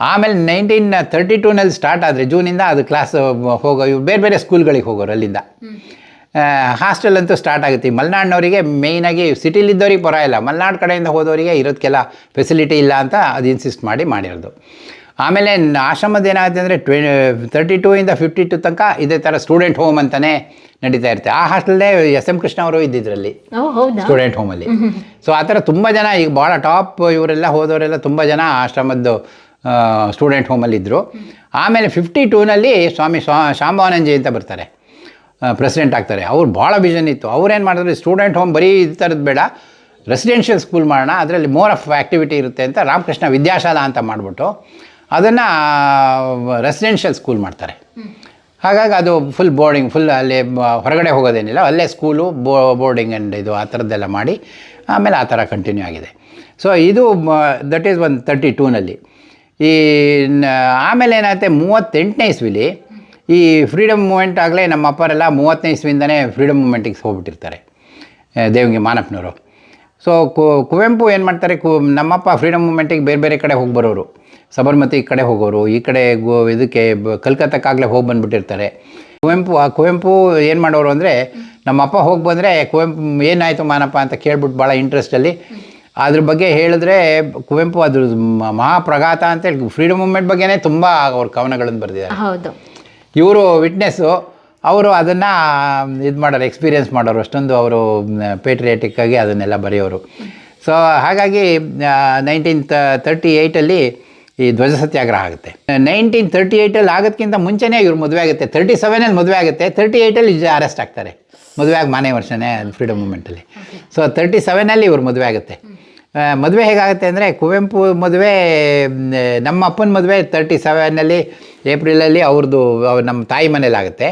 ಆಮೇಲೆ ನೈನ್ಟೀನ್ ತರ್ಟಿ ಟೂನಲ್ಲಿ ಸ್ಟಾರ್ಟ್ ಆದರೆ ಜೂನಿಂದ ಅದು ಕ್ಲಾಸ್ ಹೋಗೋ ಇವು ಬೇರೆ ಬೇರೆ ಸ್ಕೂಲ್ಗಳಿಗೆ ಹೋಗೋರು ಅಲ್ಲಿಂದ. ಹಾಸ್ಟೆಲ್ ಅಂತೂ ಸ್ಟಾರ್ಟ್ ಆಗುತ್ತೆ. ಮಲೆನಾಡಿನವರಿಗೆ ಮೇಯ್ನಾಗಿ ಸಿಟಿಲಿದ್ದವ್ರಿಗೆ ಪರ ಇಲ್ಲ. ಮಲೆನಾಡು ಕಡೆಯಿಂದ ಹೋದವರಿಗೆ ಇರೋದಕ್ಕೆಲ್ಲ ಫೆಸಿಲಿಟಿ ಇಲ್ಲ ಅಂತ ಅದು ಇನ್ಸಿಸ್ಟ್ ಮಾಡಿ ಮಾಡಿರೋದು. ಆಮೇಲೆ ಆಶ್ರಮದ ಏನಾಗುತ್ತೆ ಅಂದರೆ ಟ್ವೆ ತರ್ಟಿ ಟೂ ಇಂದ ಫಿಫ್ಟಿ ಟು ತನಕ ಇದೇ ಥರ ಸ್ಟೂಡೆಂಟ್ ಹೋಮ್ ಅಂತಲೇ ನಡೀತಾ ಇರುತ್ತೆ. ಆ ಹಾಸ್ಟೆಲ್ನೇ ಎಸ್ ಎಂ ಕೃಷ್ಣ ಅವರು ಇದ್ದಿದ್ರಲ್ಲಿ. ಸ್ಟೂಡೆಂಟ್ ಹೋಮಲ್ಲಿ ಸೊ ಆ ಥರ ತುಂಬ ಜನ ಈಗ ಭಾಳ ಟಾಪ್ ಇವರೆಲ್ಲ ಹೋದವರೆಲ್ಲ ತುಂಬ ಜನ ಆಶ್ರಮದ್ದು ಸ್ಟೂಡೆಂಟ್ ಹೋಮಲ್ಲಿದ್ದರು ಆಮೇಲೆ ಫಿಫ್ಟಿ ಟೂನಲ್ಲಿ ಸ್ವಾಮಿ ಸ್ವಾ ಶಾಂಭವಾನಂಜಿ ಅಂತ ಬರ್ತಾರೆ. ಪ್ರೆಸಿಡೆಂಟ್ ಆಗ್ತಾರೆ. ಅವ್ರು ಭಾಳ ವಿಷನ್ ಇತ್ತು. ಅವ್ರೇನು ಮಾಡಿದ್ರು ಸ್ಟೂಡೆಂಟ್ ಹೋಮ್ ಬರೀ ಈ ಥರದ್ದು ಬೇಡ. ರೆಸಿಡೆನ್ಷಿಯಲ್ ಸ್ಕೂಲ್ ಮಾಡೋಣ. ಅದರಲ್ಲಿ ಮೋರ್ ಆಫ್ ಆ್ಯಕ್ಟಿವಿಟಿ ಇರುತ್ತೆ ಅಂತ ರಾಮಕೃಷ್ಣ ವಿದ್ಯಾಶಾಲಾ ಅಂತ ಮಾಡಿಬಿಟ್ಟು ಅದನ್ನು ರೆಸಿಡೆನ್ಷಿಯಲ್ ಸ್ಕೂಲ್ ಮಾಡ್ತಾರೆ. ಹಾಗಾಗಿ ಅದು ಫುಲ್ ಬೋರ್ಡಿಂಗ್ ಫುಲ್ ಅಲ್ಲಿ ಹೊರಗಡೆ ಹೋಗೋದೇನಿಲ್ಲ. ಅಲ್ಲೇ ಸ್ಕೂಲು ಬೋ ಬೋರ್ಡಿಂಗ್ ಆ್ಯಂಡ್ ಇದು ಆ ಥರದ್ದೆಲ್ಲ ಮಾಡಿ, ಆಮೇಲೆ ಆ ಥರ ಕಂಟಿನ್ಯೂ ಆಗಿದೆ. ಸೊ ಇದು ದಟ್ ಈಸ್ ಒನ್ ತರ್ಟಿ ಟೂನಲ್ಲಿ ಈ ಆಮೇಲೆ ಏನಾಗುತ್ತೆ, ಮೂವತ್ತೆಂಟನೇ ಇಸ್ವಿಲಿ ಈ ಫ್ರೀಡಮ್ ಮೂಮೆಂಟ್ ಆಗಲೇ ನಮ್ಮ ಅಪ್ಪರೆಲ್ಲ ಮೂವತ್ತನೇ ಇಸ್ವಿಯಿಂದನೇ ಫ್ರೀಡಮ್ ಮೂಮೆಂಟಿಗೆ ಹೋಗ್ಬಿಟ್ಟಿರ್ತಾರೆ ದೇವಂಗಿ ಮಾನಪ್ಪನವರು ಸೊ ಕುವೆಂಪು ಏನು ಮಾಡ್ತಾರೆ, ಕು, ನಮ್ಮಪ್ಪ ಫ್ರೀಡಮ್ ಮೂಮೆಂಟಿಗೆ ಬೇರೆ ಬೇರೆ ಕಡೆ ಹೋಗಿ ಬರೋರು. ಸಬರ್ಮತಿ ಕಡೆ ಹೋಗೋರು ಈ ಕಡೆ ಗೋ ಇದಕ್ಕೆ ಕಲ್ಕತ್ತಕ್ಕಾಗಲೇ ಹೋಗಿ ಬಂದುಬಿಟ್ಟಿರ್ತಾರೆ. ಕುವೆಂಪು ಆ ಕುವೆಂಪು ಏನು ಮಾಡೋರು ಅಂದರೆ ನಮ್ಮಪ್ಪ ಹೋಗಿ ಬಂದರೆ ಕುವೆಂಪು ಏನಾಯಿತು ಮಾನಪ್ಪ ಅಂತ ಕೇಳ್ಬಿಟ್ಟು ಭಾಳ ಇಂಟ್ರೆಸ್ಟಲ್ಲಿ ಅದ್ರ ಬಗ್ಗೆ ಹೇಳಿದ್ರೆ ಕುವೆಂಪು ಅದ್ರ ಮಹಾಪ್ರಘಾತ ಅಂತೇಳಿ ಫ್ರೀಡಮ್ ಮೂಮೆಂಟ್ ಬಗ್ಗೆನೇ ತುಂಬ ಅವ್ರ ಕವನಗಳನ್ನು ಬರೆದಿದ್ದಾರೆ. ಹೌದು. ಇವರು ವಿಟ್ನೆಸ್ಸು ಅವರು ಅದನ್ನು ಇದು ಮಾಡೋರು ಎಕ್ಸ್ಪೀರಿಯೆನ್ಸ್ ಮಾಡೋರು ಅಷ್ಟೊಂದು ಅವರು ಪೇಟ್ರಿಯಾಟಿಕ್ ಆಗಿ ಅದನ್ನೆಲ್ಲ ಬರೆಯೋರು. ಸೊ ಹಾಗಾಗಿ ನೈನ್ಟೀನ್ ತರ್ಟಿ ಏಯ್ಟಲ್ಲಿ ಈ ಧ್ವಜ ಸತ್ಯಾಗ್ರಹ ಆಗುತ್ತೆ. ನೈನ್ಟೀನ್ ತರ್ಟಿ ಏಯ್ಟಲ್ಲಿ ಆಗೋದಕ್ಕಿಂತ ಮುಂಚೆನೇ ಇವ್ರು ಮದುವೆ ಆಗುತ್ತೆ. ತರ್ಟಿ ಸೆವೆನಲ್ಲಿ ಮದುವೆ ಆಗುತ್ತೆ. ತರ್ಟಿ ಏಯ್ಟಲ್ಲಿ ಅರೆಸ್ಟ್ ಆಗ್ತಾರೆ. ಮದುವೆ ಆಗಿ ಮಾನೇ ವರ್ಷನೇ ಫ್ರೀಡಮ್ ಮೂಮೆಂಟಲ್ಲಿ ಸೊ ತರ್ಟಿ ಸೆವೆನಲ್ಲಿ ಇವ್ರು ಮದುವೆ ಆಗುತ್ತೆ. ಮದುವೆ ಹೇಗಾಗುತ್ತೆ ಅಂದರೆ ಕುವೆಂಪು ಮದುವೆ ನಮ್ಮ ಅಪ್ಪನ ಮದುವೆ ತರ್ಟಿ ಸೆವೆನಲ್ಲಿ ಏಪ್ರಿಲಲ್ಲಿ ಅವ್ರದ್ದು ಅವ್ರ ನಮ್ಮ ತಾಯಿ ಮನೇಲಿ ಆಗುತ್ತೆ.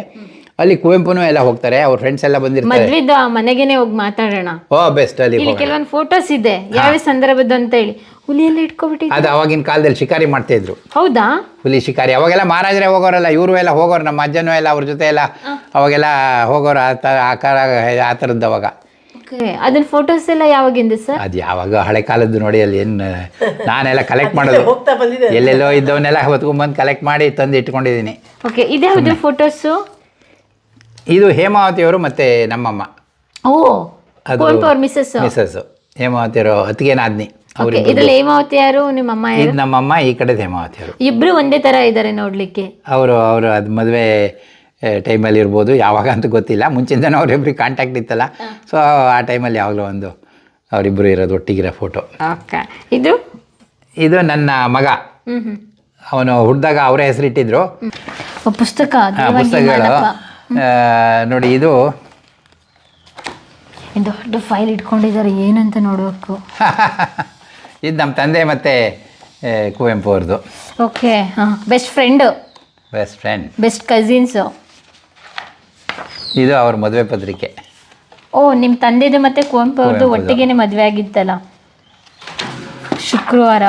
ಅಲ್ಲಿ ಕುವೆಂಪುನು ಎಲ್ಲ ಹೋಗ್ತಾರೆ ಅವ್ರ ಫ್ರೆಂಡ್ಸ್ ಎಲ್ಲ ಬಂದಿರ್ತಾರೆ. ಮದ್ವಿದ್ದು ಆ ಮನೆಗೇನೆ ಹೋಗಿ ಮಾತಾಡೋಣ. ಓ ಬೆಸ್ಟ್ ಅಲ್ಲಿ ಇಲ್ಲಿ ಹೋಗೋಣ. ಕೆಲವೊಂದು ಫೋಟೋಸ್ ಇದೆ. ಯಾವ ಸಂದರ್ಭದ್ದು ಅಂತ ಹೇಳಿ. ಹುಲಿಯಲ್ಲಿ ಇಟ್ಕೊಬಿಟ್ಟಿದ್ದೆ? ಅದು ಅವಾಗಿನ ಕಾಲದಲ್ಲಿ ಶಿಕಾರಿ ಮಾಡ್ತಾ ಇದ್ರು. ಹೌದಾ? ಹುಲಿ ಶಿಕಾರಿ. ಅವಾಗೆಲ್ಲ ಮಹಾರಾಜರೇ ಹೋಗೋರಲ್ಲ ಇವರು ಎಲ್ಲ ಹೋಗೋರು ನಮ್ಮ ಅಜ್ಜನೂ ಎಲ್ಲ ಅವ್ರ ಜೊತೆ ಎಲ್ಲ ಅವಾಗೆಲ್ಲ ಹೋಗೋರು ಆ ಥರ ಆ ಕಾರ ಆ ಥರದ್ದು ಅವಾಗ. ಓಕೆ. ಅದನ್ನ ಫೋಟೋಸ್ ಎಲ್ಲ ಯಾವಾಗಿಂದ ಸರ್? ಅದು ಯಾವಾಗ? ಹಳೆ ಕಾಲದ್ದು ನೋಡಿ ಅಲ್ಲಿ ಏನು ನಾನೆಲ್ಲ ಕಲೆಕ್ಟ್ ಮಾಡೋದು. ಎಲ್ಲೆಲ್ಲೋ ಇದ್ದವನ್ನೆಲ್ಲ ಹೊತ್ಕೊಂಡ್ಬಂದು ಕಲೆಕ್ಟ್ ಮಾಡಿ ತಂದು ಇಟ್ಕೊಂಡಿದ್ದೀನಿ. ಓಕೆ. ಇದ್ಯಾವುದು ಫೋಟೋಸು ಇದು ಹೇಮಾವತಿಯವರು ಮತ್ತು ನಮ್ಮಮ್ಮ. ಓ ಅದು ಕುವೆಂಪು ಅವ್ರ ಮಿಸ್ಸಸ್ ಹೇಮಾವತಿಯವರು ಅತ್ತಿಗೆ ನಾದ್ನಿ. ಅವ್ರಿಬ್ರು ಇದ್ರಲ್ಲಿ ಹೇಮಾವತಿ ಯಾರು ನಿಮ್ಮ ಅಮ್ಮ ಯಾರು? ಇದು ನಮ್ಮಮ್ಮ ಈ ಕಡೆದು ಹೇಮಾವತಿಯವರು ಇಬ್ರು ಒಂದೇ ತರ ಇದ್ದಾರೆ ನೋಡ್ಲಿಕ್ಕೆ. ಅವರು ಅವರು ಅದು ಮದುವೆ ಟೈಮಲ್ಲಿ ಇರ್ಬೋದು ಯಾವಾಗ ಅಂತ ಗೊತ್ತಿಲ್ಲ. ಮುಂಚಿಂದನೂ ಅವರಿಬ್ರಿಗೆ ಕಾಂಟ್ಯಾಕ್ಟ್ ಇತ್ತಲ್ಲ. ಸೊ ಆ ಟೈಮಲ್ಲಿ ಯಾವಾಗಲೂ ಒಂದು ಅವರಿಬ್ಬರು ಇರೋದು ಒಟ್ಟಿಗಿರೋ ಫೋಟೋ ಓಕೆ. ಇದು? ಇದು ನನ್ನ ಮಗ. ಅವನು ಹುಟ್ಟಿದಾಗ ಅವರೇ ಹೆಸರಿಟ್ಟಿದ್ರು. ಪುಸ್ತಕ. ಆ, ಪುಸ್ತಕಗಳು. ನೋಡಿ ಇದು ದೊಡ್ಡ ಫೈಲ್ ಇಟ್ಕೊಂಡಿದ್ದಾರೆ ಏನಂತ ನೋಡಬೇಕು? ಇದು ನಮ್ಮ ತಂದೆ ಮತ್ತು ಕುವೆಂಪು ಅವ್ರದ್ದು. ಓಕೆ ಹಾಂ best friend best friend best cousins ಇದು ಅವ್ರ ಮದುವೆ ಪತ್ರಿಕೆ. ಓ ನಿಮ್ಮ ತಂದೆದು ಮತ್ತೆ ಕುವೆಂಪು ಅವ್ರದ್ದು. ಒಟ್ಟಿಗೆನೆ ಮದುವೆ ಆಗಿತ್ತಲ್ಲ? ಶುಕ್ರವಾರ.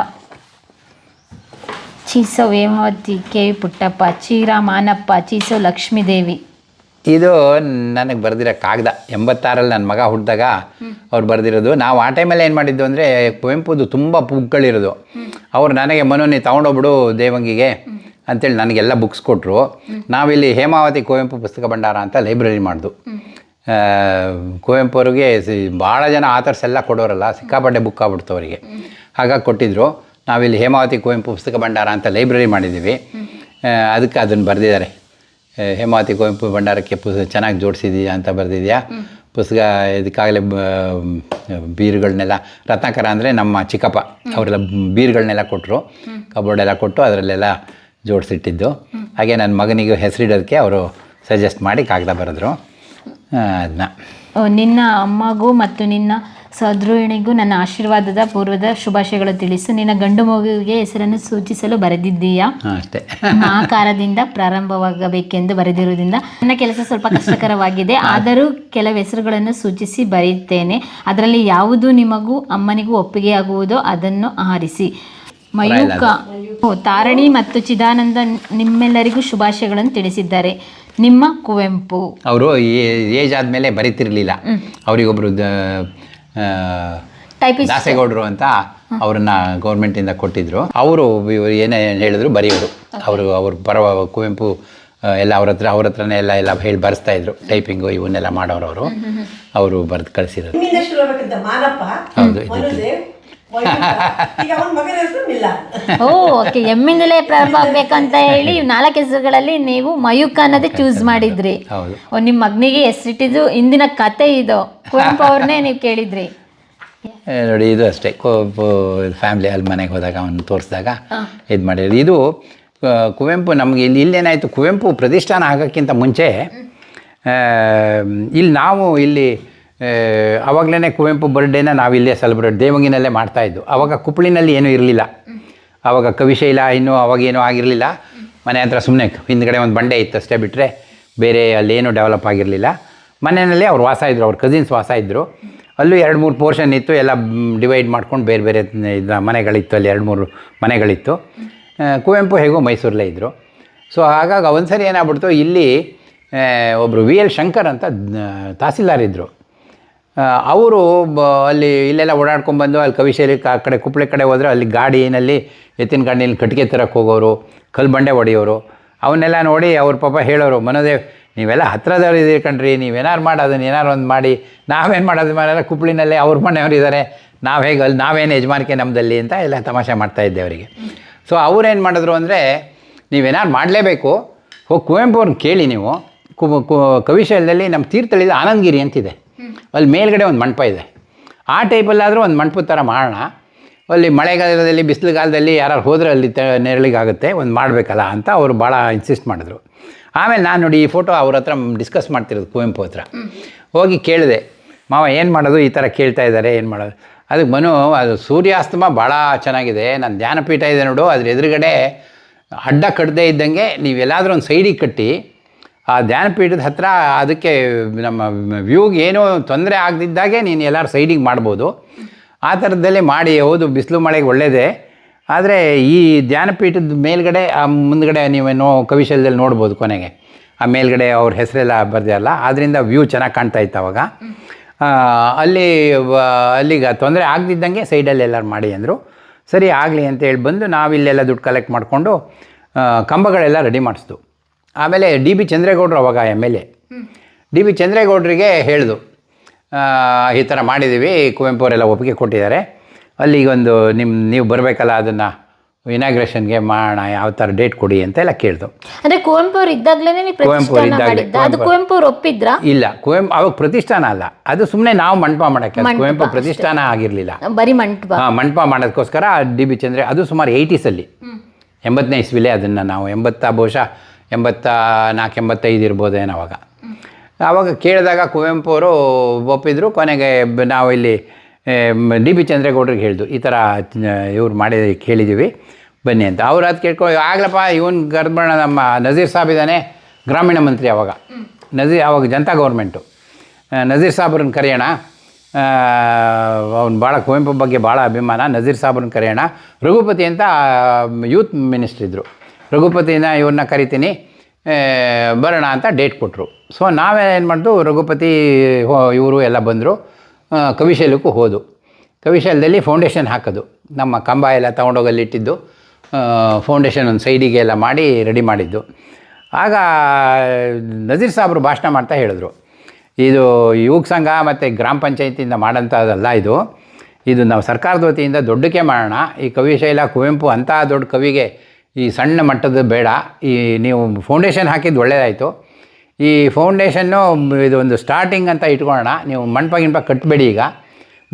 ಚೀಸೋ ಹೇಮಾವತಿ ಕೆ ವಿ ಪುಟ್ಟಪ್ಪ ಚೀರ ಮಾನಪ್ಪ ಚೀಸೋ ಲಕ್ಷ್ಮೀದೇವಿ. ಇದು ನನಗೆ ಬರೆದಿರೋ ಕಾಗದ ಎಂಬತ್ತಾರಲ್ಲಿ ನನ್ನ ಮಗ ಹುಟ್ಟಿದಾಗ ಅವ್ರು ಬರೆದಿರೋದು. ನಾವು ಆ ಟೈಮಲ್ಲಿ ಏನು ಮಾಡಿದ್ದು ಅಂದರೆ ಕುವೆಂಪುದು ತುಂಬ ಬುಕ್ಗಳಿರೋದು ಅವ್ರು ನನಗೆ ಮನೋನಿ ತೊಗೊಂಡೋಗ್ಬಿಡು ದೇವಂಗಿಗೆ ಅಂತೇಳಿ ನನಗೆಲ್ಲ ಬುಕ್ಸ್ ಕೊಟ್ಟರು ನಾವಿಲ್ಲಿ ಹೇಮಾವತಿ ಕುವೆಂಪು ಪುಸ್ತಕ ಭಂಡಾರ ಅಂತ ಲೈಬ್ರರಿ ಮಾಡಿದ್ವು ಕುವೆಂಪು ಅವ್ರಿಗೆ ಭಾಳ ಜನ ಆಥರ್ಸ್ ಎಲ್ಲ ಕೊಡೋರಲ್ಲ, ಸಿಕ್ಕಾಪಟ್ಟೆ ಬುಕ್ ಆಗ್ಬಿಡ್ತು ಅವರಿಗೆ. ಹಾಗಾಗಿ ಕೊಟ್ಟಿದ್ದರು ನಾವಿಲ್ಲಿ ಹೇಮಾವತಿ ಕುವೆಂಪು ಪುಸ್ತಕ ಭಂಡಾರ ಅಂತ ಲೈಬ್ರರಿ ಮಾಡಿದ್ದೀವಿ. ಅದಕ್ಕೆ ಅದನ್ನು ಬರೆದಿದ್ದಾರೆ. ಹೇಮಾವತಿ ಕುವೆಂಪು ಭಂಡಾರಕ್ಕೆ ಪುಸ್ ಚೆನ್ನಾಗಿ ಜೋಡಿಸಿದೀಯಾ ಅಂತ ಬರೆದಿದೆಯಾ? ಪುಸ್ತಕ ಇದಕ್ಕಾಗಲೇ ಬೀರುಗಳನ್ನೆಲ್ಲ ರತ್ನಾಕರ ಅಂದರೆ ನಮ್ಮ ಚಿಕ್ಕಪ್ಪ. ಅವರೆಲ್ಲ ಬೀರುಗಳನ್ನೆಲ್ಲ ಕೊಟ್ಟರು ಕಬೋರ್ಡ್ ಎಲ್ಲ ಕೊಟ್ಟು ಅದರಲ್ಲೆಲ್ಲ ಜೋಡಿಸಿಟ್ಟಿದ್ದು. ಹಾಗೆ ನನ್ನ ಮಗನಿಗೆ ಹೆಸರಿಡೋದಕ್ಕೆ ಅವರು ಸಜೆಸ್ಟ್ ಮಾಡಿ ಕಾಗದ ಬರೆದ್ರು. ಅದನ್ನ ನಿನ್ನ ಅಮ್ಮಗೂ ಮತ್ತು ನಿನ್ನ ಸಹೋದರನಿಗೂ ನನ್ನ ಆಶೀರ್ವಾದದ ಪೂರ್ವದ ಶುಭಾಶಯಗಳು ತಿಳಿಸು ನಿನ್ನ ಗಂಡು ಮಗುವಿಗೆ ಹೆಸರನ್ನು ಸೂಚಿಸಲು ಬರೆದಿದ್ದೀಯಾ? ಅಷ್ಟೇ. ಆಕಾರದಿಂದ ಪ್ರಾರಂಭವಾಗಬೇಕೆಂದು ಬರೆದಿರುವುದರಿಂದ ನನ್ನ ಕೆಲಸ ಸ್ವಲ್ಪ ಕಷ್ಟಕರವಾಗಿದೆ. ಆದರೂ ಕೆಲವು ಹೆಸರುಗಳನ್ನು ಸೂಚಿಸಿ ಬರೆಯುತ್ತೇನೆ. ಅದರಲ್ಲಿ ಯಾವುದು ನಿಮಗೂ ಅಮ್ಮನಿಗೂ ಒಪ್ಪಿಗೆ ಆಗುವುದೋ ಅದನ್ನು ಆರಿಸಿ. ಮಯೂಕ ತಾರಣಿ ಮತ್ತು ಚಿದಾನಂದ ನಿಮ್ಮೆಲ್ಲರಿಗೂ ಶುಭಾಶಯಗಳನ್ನು ತಿಳಿಸಿದ್ದಾರೆ. ನಿಮ್ಮ ಕುವೆಂಪು. ಅವರು ಏಜ್ ಆದಮೇಲೆ ಬರೀತಿರ್ಲಿಲ್ಲ. ಅವರಿಗೊಬ್ಬರು ದಾಸೇಗೌಡರು ಅಂತ ಅವ್ರನ್ನ ಗೌರ್ಮೆಂಟಿಂದ ಕೊಟ್ಟಿದ್ರು. ಅವರು ಏನೇ ಹೇಳಿದ್ರು ಬರೆಯೋರು. ಅವರು ಅವ್ರ ಬರವ ಕುವೆಂಪು ಎಲ್ಲ ಅವ್ರ ಹತ್ರ ಅವ್ರ ಹತ್ರನೇ ಎಲ್ಲ ಎಲ್ಲ ಹೇಳಿ ಬರೆಸ್ತಾ ಇದ್ರು. ಟೈಪಿಂಗು ಇವನ್ನೆಲ್ಲ ಮಾಡೋರು ಅವರು. ಅವರು ಬರೆದು ಕಳಿಸಿರೋದು. ಮಾನಪ್ಪ. ಹೌದು, ಓ ಓಕೆ. ಎಮ್ಮಿಂದಲೇ ಪ್ರಾರಂಭ ಆಗ್ಬೇಕಂತ ಹೇಳಿ ನಾಲ್ಕು ಹೆಸರುಗಳಲ್ಲಿ ನೀವು ಮಯೂಕ ಅನ್ನೋದೇ ಚೂಸ್ ಮಾಡಿದ್ರಿ. ಹೌದು. ಓ ನಿಮ್ಮ ಮಗನಿಗೆ ಹೆಸರಿಟ್ಟಿದ್ದು ಇಂದಿನ ಕತೆ ಇದು. ಕುವೆಂಪು ಅವ್ರನ್ನೇ ನೀವು ಕೇಳಿದ್ರಿ. ಏ, ನೋಡಿ ಇದು ಅಷ್ಟೇ. ಫ್ಯಾಮಿಲಿ ಅಲ್ಲಿ ಮನೆಗೆ ಹೋದಾಗ ಅವನು ತೋರಿಸಿದಾಗ ಇದು ಮಾಡಿದ್ರು. ಇದು ಕುವೆಂಪು ನಮಗೆ ಇಲ್ಲಿ ಇಲ್ಲೇನಾಯಿತು? ಕುವೆಂಪು ಪ್ರತಿಷ್ಠಾನ ಆಗೋಕ್ಕಿಂತ ಮುಂಚೆ ಇಲ್ಲಿ ನಾವು ಇಲ್ಲಿ ಅವಾಗಲೇ ಕುವೆಂಪು ಬರ್ಡೇನ ನಾವು ಇಲ್ಲೇ ಸೆಲೆಬ್ರೇಟ್ ದೇವಂಗಿನಲ್ಲೇ ಮಾಡ್ತಾಯಿದ್ದು ಆವಾಗ ಕುಪ್ಪಳಿನಲ್ಲಿ ಏನೂ ಇರಲಿಲ್ಲ. ಆವಾಗ ಕವಿಶೈಲ ಇನ್ನೂ ಅವಾಗೇನೂ ಆಗಿರಲಿಲ್ಲ. ಮನೆ ಹತ್ರ ಸುಮ್ಮನೆ ಹಿಂದ್ಗಡೆ ಒಂದು ಬಂಡೆ ಇತ್ತು ಅಷ್ಟೇ ಬಿಟ್ಟರೆ ಬೇರೆ ಅಲ್ಲೇನೂ ಡೆವಲಪ್ ಆಗಿರಲಿಲ್ಲ. ಮನೆಯಲ್ಲಿ ಅವ್ರು ವಾಸ ಇದ್ದರು ಅವ್ರ ಕಸಿನ್ಸ್ ವಾಸ ಇದ್ದರು ಅಲ್ಲೂ ಎರಡು ಮೂರು ಪೋರ್ಷನ್ ಇತ್ತು, ಎಲ್ಲ ಡಿವೈಡ್ ಮಾಡ್ಕೊಂಡು ಬೇರೆ ಬೇರೆ ಇದು ಮನೆಗಳಿತ್ತು, ಅಲ್ಲಿ ಎರಡು ಮೂರು ಮನೆಗಳಿತ್ತು. ಕುವೆಂಪು ಹೇಗೋ ಮೈಸೂರಲ್ಲೇ ಇದ್ದರು ಸೊ ಹಾಗಾಗಿ ಒಂದು ಸರಿ ಏನಾಗ್ಬಿಡ್ತು, ಇಲ್ಲಿ ಒಬ್ಬರು ವಿ ಎಲ್ ಶಂಕರ್ ಅಂತ ತಹಸೀಲ್ದಾರ್ ಇದ್ದರು ಅವರು ಬ, ಅಲ್ಲಿ ಇಲ್ಲೆಲ್ಲ ಓಡಾಡ್ಕೊಂಡ್ಬಂದು ಅಲ್ಲಿ ಕವಿಶೈಲಿ ಆ ಕಡೆ ಕುಪ್ಪಳೆ ಕಡೆ ಹೋದರೆ ಅಲ್ಲಿ ಗಾಡಿನಲ್ಲಿ ಎತ್ತಿನ ಗಾಡಿನಲ್ಲಿ ಕಟ್ಟಿಗೆ ತರಕ್ಕೆ ಹೋಗೋರು, ಕಲ್ಲು ಬಂಡೆ ಹೊಡೆಯೋರು, ಅವನ್ನೆಲ್ಲ ನೋಡಿ ಅವ್ರ ಪಾಪ ಹೇಳೋರು, ಮನೋದೇವ್, ನೀವೆಲ್ಲ ಹತ್ರದವ್ರು ಇದೀರಿ ಕಣ್ರಿ, ನೀವೇನಾರು ಮಾಡಿ ಅದನ್ನು ಏನಾರು ಒಂದು ಮಾಡಿ, ನಾವೇನು ಮಾಡೋದು ಮಾಡಲ್ಲ ಕುಪ್ಪಳಿನಲ್ಲೇ ಅವ್ರ ಮನೆಯವ್ರು ಇದ್ದಾರೆ ನಾವು ಹೇಗೆ ಅಲ್ಲಿ, ನಾವೇನು ಯಜಮಾನಿಕೆ ನಮ್ಮದಲ್ಲಿ ಅಂತ ಎಲ್ಲ ತಮಾಷೆ ಮಾಡ್ತಾಯಿದ್ದೆ ಅವರಿಗೆ. ಸೊ ಅವ್ರೇನು ಮಾಡಿದ್ರು ಅಂದರೆ, ನೀವೇನಾರು ಮಾಡಲೇಬೇಕು, ಹೋಗಿ ಕುವೆಂಪು ಅವ್ರನ್ನ ಕೇಳಿ ನೀವು ಕು ಕು ಕವಿಶೈಲದಲ್ಲಿ ನಮ್ಮ ತೀರ್ಥಳ್ಳಿದ ಆನಂದಗಿರಿ ಅಂತಿದೆ. ಅಲ್ಲಿ ಮೇಲ್ಗಡೆ ಒಂದು ಮಂಟಪ ಇದೆ. ಆ ಟೈಪಲ್ಲಾದರೂ ಒಂದು ಮಂಟಪದ ಥರ ಮಾಡೋಣ. ಅಲ್ಲಿ ಮಳೆಗಾಲದಲ್ಲಿ, ಬಿಸಿಲುಗಾಲದಲ್ಲಿ ಯಾರು ಹೋದರೆ ಅಲ್ಲಿ ತ, ನೆರಳಿಗಾಗುತ್ತೆ. ಒಂದು ಮಾಡಬೇಕಲ್ಲ ಅಂತ ಅವರು ಭಾಳ ಇನ್ಸಿಸ್ಟ್ ಮಾಡಿದ್ರು. ಆಮೇಲೆ ನಾನು ನೋಡಿ ಈ ಫೋಟೋ ಅವ್ರ ಹತ್ರ ಡಿಸ್ಕಸ್ ಮಾಡ್ತಿರೋದು ಕುವೆಂಪು ಹತ್ರ. ಹೋಗಿ ಕೇಳಿದೆ. ಮಾವ, ಏನು ಮಾಡೋದು? ಈ ಥರ ಕೇಳ್ತಾ ಇದ್ದಾರೆ, ಏನು ಮಾಡೋದು? ಅದಕ್ಕೆ ಮನು, ಅದು ಸೂರ್ಯಾಸ್ತಮ ಭಾಳ ಚೆನ್ನಾಗಿದೆ. ನಾನು ಧ್ಯಾನಪೀಠ ಇದೆ ನೋಡು. ಅದ್ರ ಎದುರುಗಡೆ ಅಡ್ಡ ಕಟ್ಟದೇ ಇದ್ದಂಗೆ ನೀವೆಲ್ಲಾದರೂ ಒಂದು ಸೈಡಿಗೆ ಕಟ್ಟಿ ಆ ಧ್ಯಾನಪೀಠದ ಹತ್ತಿರ ಅದಕ್ಕೆ ನಮ್ಮ ವ್ಯೂಗೆ ಏನೋ ತೊಂದರೆ ಆಗದಿದ್ದಾಗೆ ನೀನು ಎಲ್ಲರೂ ಸೈಡಿಗೆ ಮಾಡ್ಬೋದು. ಆ ಥರದ್ದಲ್ಲೇ ಮಾಡಿ, ಹೌದು, ಬಿಸಿಲು ಮಳೆಗೆ ಒಳ್ಳೆಯದೇ ಆದರೆ ಈ ಧ್ಯಾನಪೀಠದ ಮೇಲ್ಗಡೆ, ಆ ಮುಂದ್ಗಡೆ ನೀವೇನೋ ಕವಿಶಲ್ದಲ್ಲಿ ನೋಡ್ಬೋದು ಕೊನೆಗೆ. ಆ ಮೇಲ್ಗಡೆ ಅವ್ರ ಹೆಸರೆಲ್ಲ ಬರ್ದಿರಲ್ಲ ಆದ್ದರಿಂದ ವ್ಯೂ ಚೆನ್ನಾಗಿ ಕಾಣ್ತಾ ಇತ್ತು ಅವಾಗ. ಅಲ್ಲಿ ಅಲ್ಲಿಗೆ ತೊಂದರೆ ಆಗದಿದ್ದಂಗೆ ಸೈಡಲ್ಲಿ ಎಲ್ಲರೂ ಮಾಡಿ ಅಂದರು. ಸರಿ ಆಗಲಿ ಅಂತ ಹೇಳಿ ಬಂದು ನಾವಿಲ್ಲೆಲ್ಲ ದುಡ್ಡು ಕಲೆಕ್ಟ್ ಮಾಡಿಕೊಂಡು ಕಂಬಗಳೆಲ್ಲ ರೆಡಿ ಮಾಡಿಸ್ದು. ಆಮೇಲೆ ಡಿ ಬಿ ಚಂದ್ರೇಗೌಡರು ಅವಾಗ M L A. D B ಚಂದ್ರೇಗೌಡರಿಗೆ ಹೇಳಿದು ಈ ಥರ ಮಾಡಿದ್ದೀವಿ ಕುವೆಂಪು ಅವರೆಲ್ಲ ಒಪ್ಪಿಗೆ ಕೊಟ್ಟಿದ್ದಾರೆ. ಅಲ್ಲಿಗೊಂದು ನಿಮ್ಮ ನೀವು ಬರಬೇಕಲ್ಲ ಅದನ್ನು ಇನಾಗ್ರೇಷನ್ಗೆ ಮಾಡೋಣ ಯಾವ ಥರ ಡೇಟ್ ಕೊಡಿ ಅಂತ ಎಲ್ಲ ಕೇಳ್ದು ಅಂದ್ರೆ ಕುವೆಂಪು ಅವ್ರು ಇದ್ದಾಗಲೇ ಕುವೆಂಪು ಅವ್ರು ಇದ್ದಾಗ್ಲೇ, ಅದು ಕುವೆಂಪು ಅವ್ರು ಒಪ್ಪಿದ್ರಾ? ಇಲ್ಲ ಕುವೆಂಪು ಅವಾಗ ಪ್ರತಿಷ್ಠಾನ ಅಲ್ಲ. ಅದು ಸುಮ್ಮನೆ ನಾವು ಮಂಟಪ ಮಾಡೋಕ್ಕೆ ಕುವೆಂಪು ಪ್ರತಿಷ್ಠಾನ ಆಗಿರಲಿಲ್ಲ. ಬರೀ ಮಂಟಪ. ಹಾಂ ಮಂಟಪ ಮಾಡೋದಕ್ಕೋಸ್ಕರ ಡಿ ಬಿ ಚಂದ್ರ ಅದು ಸುಮಾರು ಏಯ್ಟೀಸಲ್ಲಿ ಎಂಬತ್ತನೇ ಇಸ್ವಿಲೇ ಅದನ್ನು ನಾವು ಎಂಬತ್ತ ಬಹುಶಃ ಎಂಬತ್ತ, ನಾಲ್ಕು ಎಂಬತ್ತೈದು ಇರ್ಬೋದೇನೋ ಅವಾಗ. ಆವಾಗ ಕೇಳಿದಾಗ ಕುವೆಂಪು ಅವರು ಒಪ್ಪಿದ್ರು. ಕೊನೆಗೆ ನಾವು ಇಲ್ಲಿ ಡಿ ಬಿ ಚಂದ್ರೇಗೌಡ್ರಿಗೆ ಹೇಳಿದ್ರು ಈ ಥರ ಇವ್ರು ಮಾಡಿ ಕೇಳಿದ್ದೀವಿ. ಬನ್ನಿ ಅಂತ. ಅವ್ರು ಅದು ಕೇಳ್ಕೊ, ಆಗ್ಲಪ್ಪ, ಇವನು ಗರ್ಭಣ ನಮ್ಮ ನಜೀರ್ ಸಾಬ್ ಇದ್ದಾನೆ ಗ್ರಾಮೀಣ ಮಂತ್ರಿ ಅವಾಗ. ನಜೀರ್, ಅವಾಗ ಜನತಾ ಗೌರ್ಮೆಂಟು. ನಜೀರ್ ಸಾಬ್ರನ್ನ ಕರೆಯೋಣ. ಅವ್ನು ಭಾಳ ಕುವೆಂಪು ಬಗ್ಗೆ ಭಾಳ ಅಭಿಮಾನ. ನಜೀರ್ ಸಾಬ್ರನ್ನ ಕರೆಯೋಣ. ರಘುಪತಿ ಅಂತ ಯೂತ್ ಮಿನಿಸ್ಟ್ರ್ ಇದ್ದರು ರಘುಪತಿನ ಇವ್ರನ್ನ ಕರಿತೀನಿ ಬರೋಣ ಅಂತ ಡೇಟ್ ಕೊಟ್ಟರು ಸೊ ನಾವೇ ಏನು ಮಾಡ್ದು, ರಘುಪತಿ ಇವರು ಎಲ್ಲ ಬಂದರು ಕವಿಶೈಲಕ್ಕೂ ಹೋದು. ಕವಿಶೈಲದಲ್ಲಿ ಫೌಂಡೇಶನ್ ಹಾಕೋದು. ನಮ್ಮ ಕಂಬ ಎಲ್ಲ ತೊಗೊಂಡೋಗಲ್ಲಿ ಇಟ್ಟಿದ್ದು ಫೌಂಡೇಶನ್ ಒಂದು ಸೈಡಿಗೆ ಎಲ್ಲ ಮಾಡಿ ರೆಡಿ ಮಾಡಿದ್ದು. ಆಗ ನಜೀರ್ ಸಾಬ್ರು ಭಾಷಣ ಮಾಡ್ತಾ ಹೇಳಿದ್ರು. ಇದು ಯುವಕ ಸಂಘ ಮತ್ತು ಗ್ರಾಮ ಪಂಚಾಯತಿಯಿಂದ ಮಾಡೋಂಥದ್ದಲ್ಲ ಇದು. ಇದು ನಾವು ಸರ್ಕಾರದ ವತಿಯಿಂದ ದೊಡ್ಡಕ್ಕೆ ಮಾಡೋಣ. ಈ ಕವಿಶೈಲ ಕುವೆಂಪು ಅಂತಹ ದೊಡ್ಡ ಕವಿಗೆ ಈ ಸಣ್ಣ ಮಟ್ಟದ ಬೇಡ. ಈ ನೀವು ಫೌಂಡೇಶನ್ ಹಾಕಿದ್ದು ಒಳ್ಳೆಯದಾಯಿತು ಈ ಫೌಂಡೇಶನ್ನು ಇದು ಒಂದು ಸ್ಟಾರ್ಟಿಂಗ್ ಅಂತ ಇಟ್ಕೊಳ್ಳೋಣ. ನೀವು ಮಂಟಪ ಗಿಂಪ ಕಟ್ಟಬೇಡಿ ಈಗ.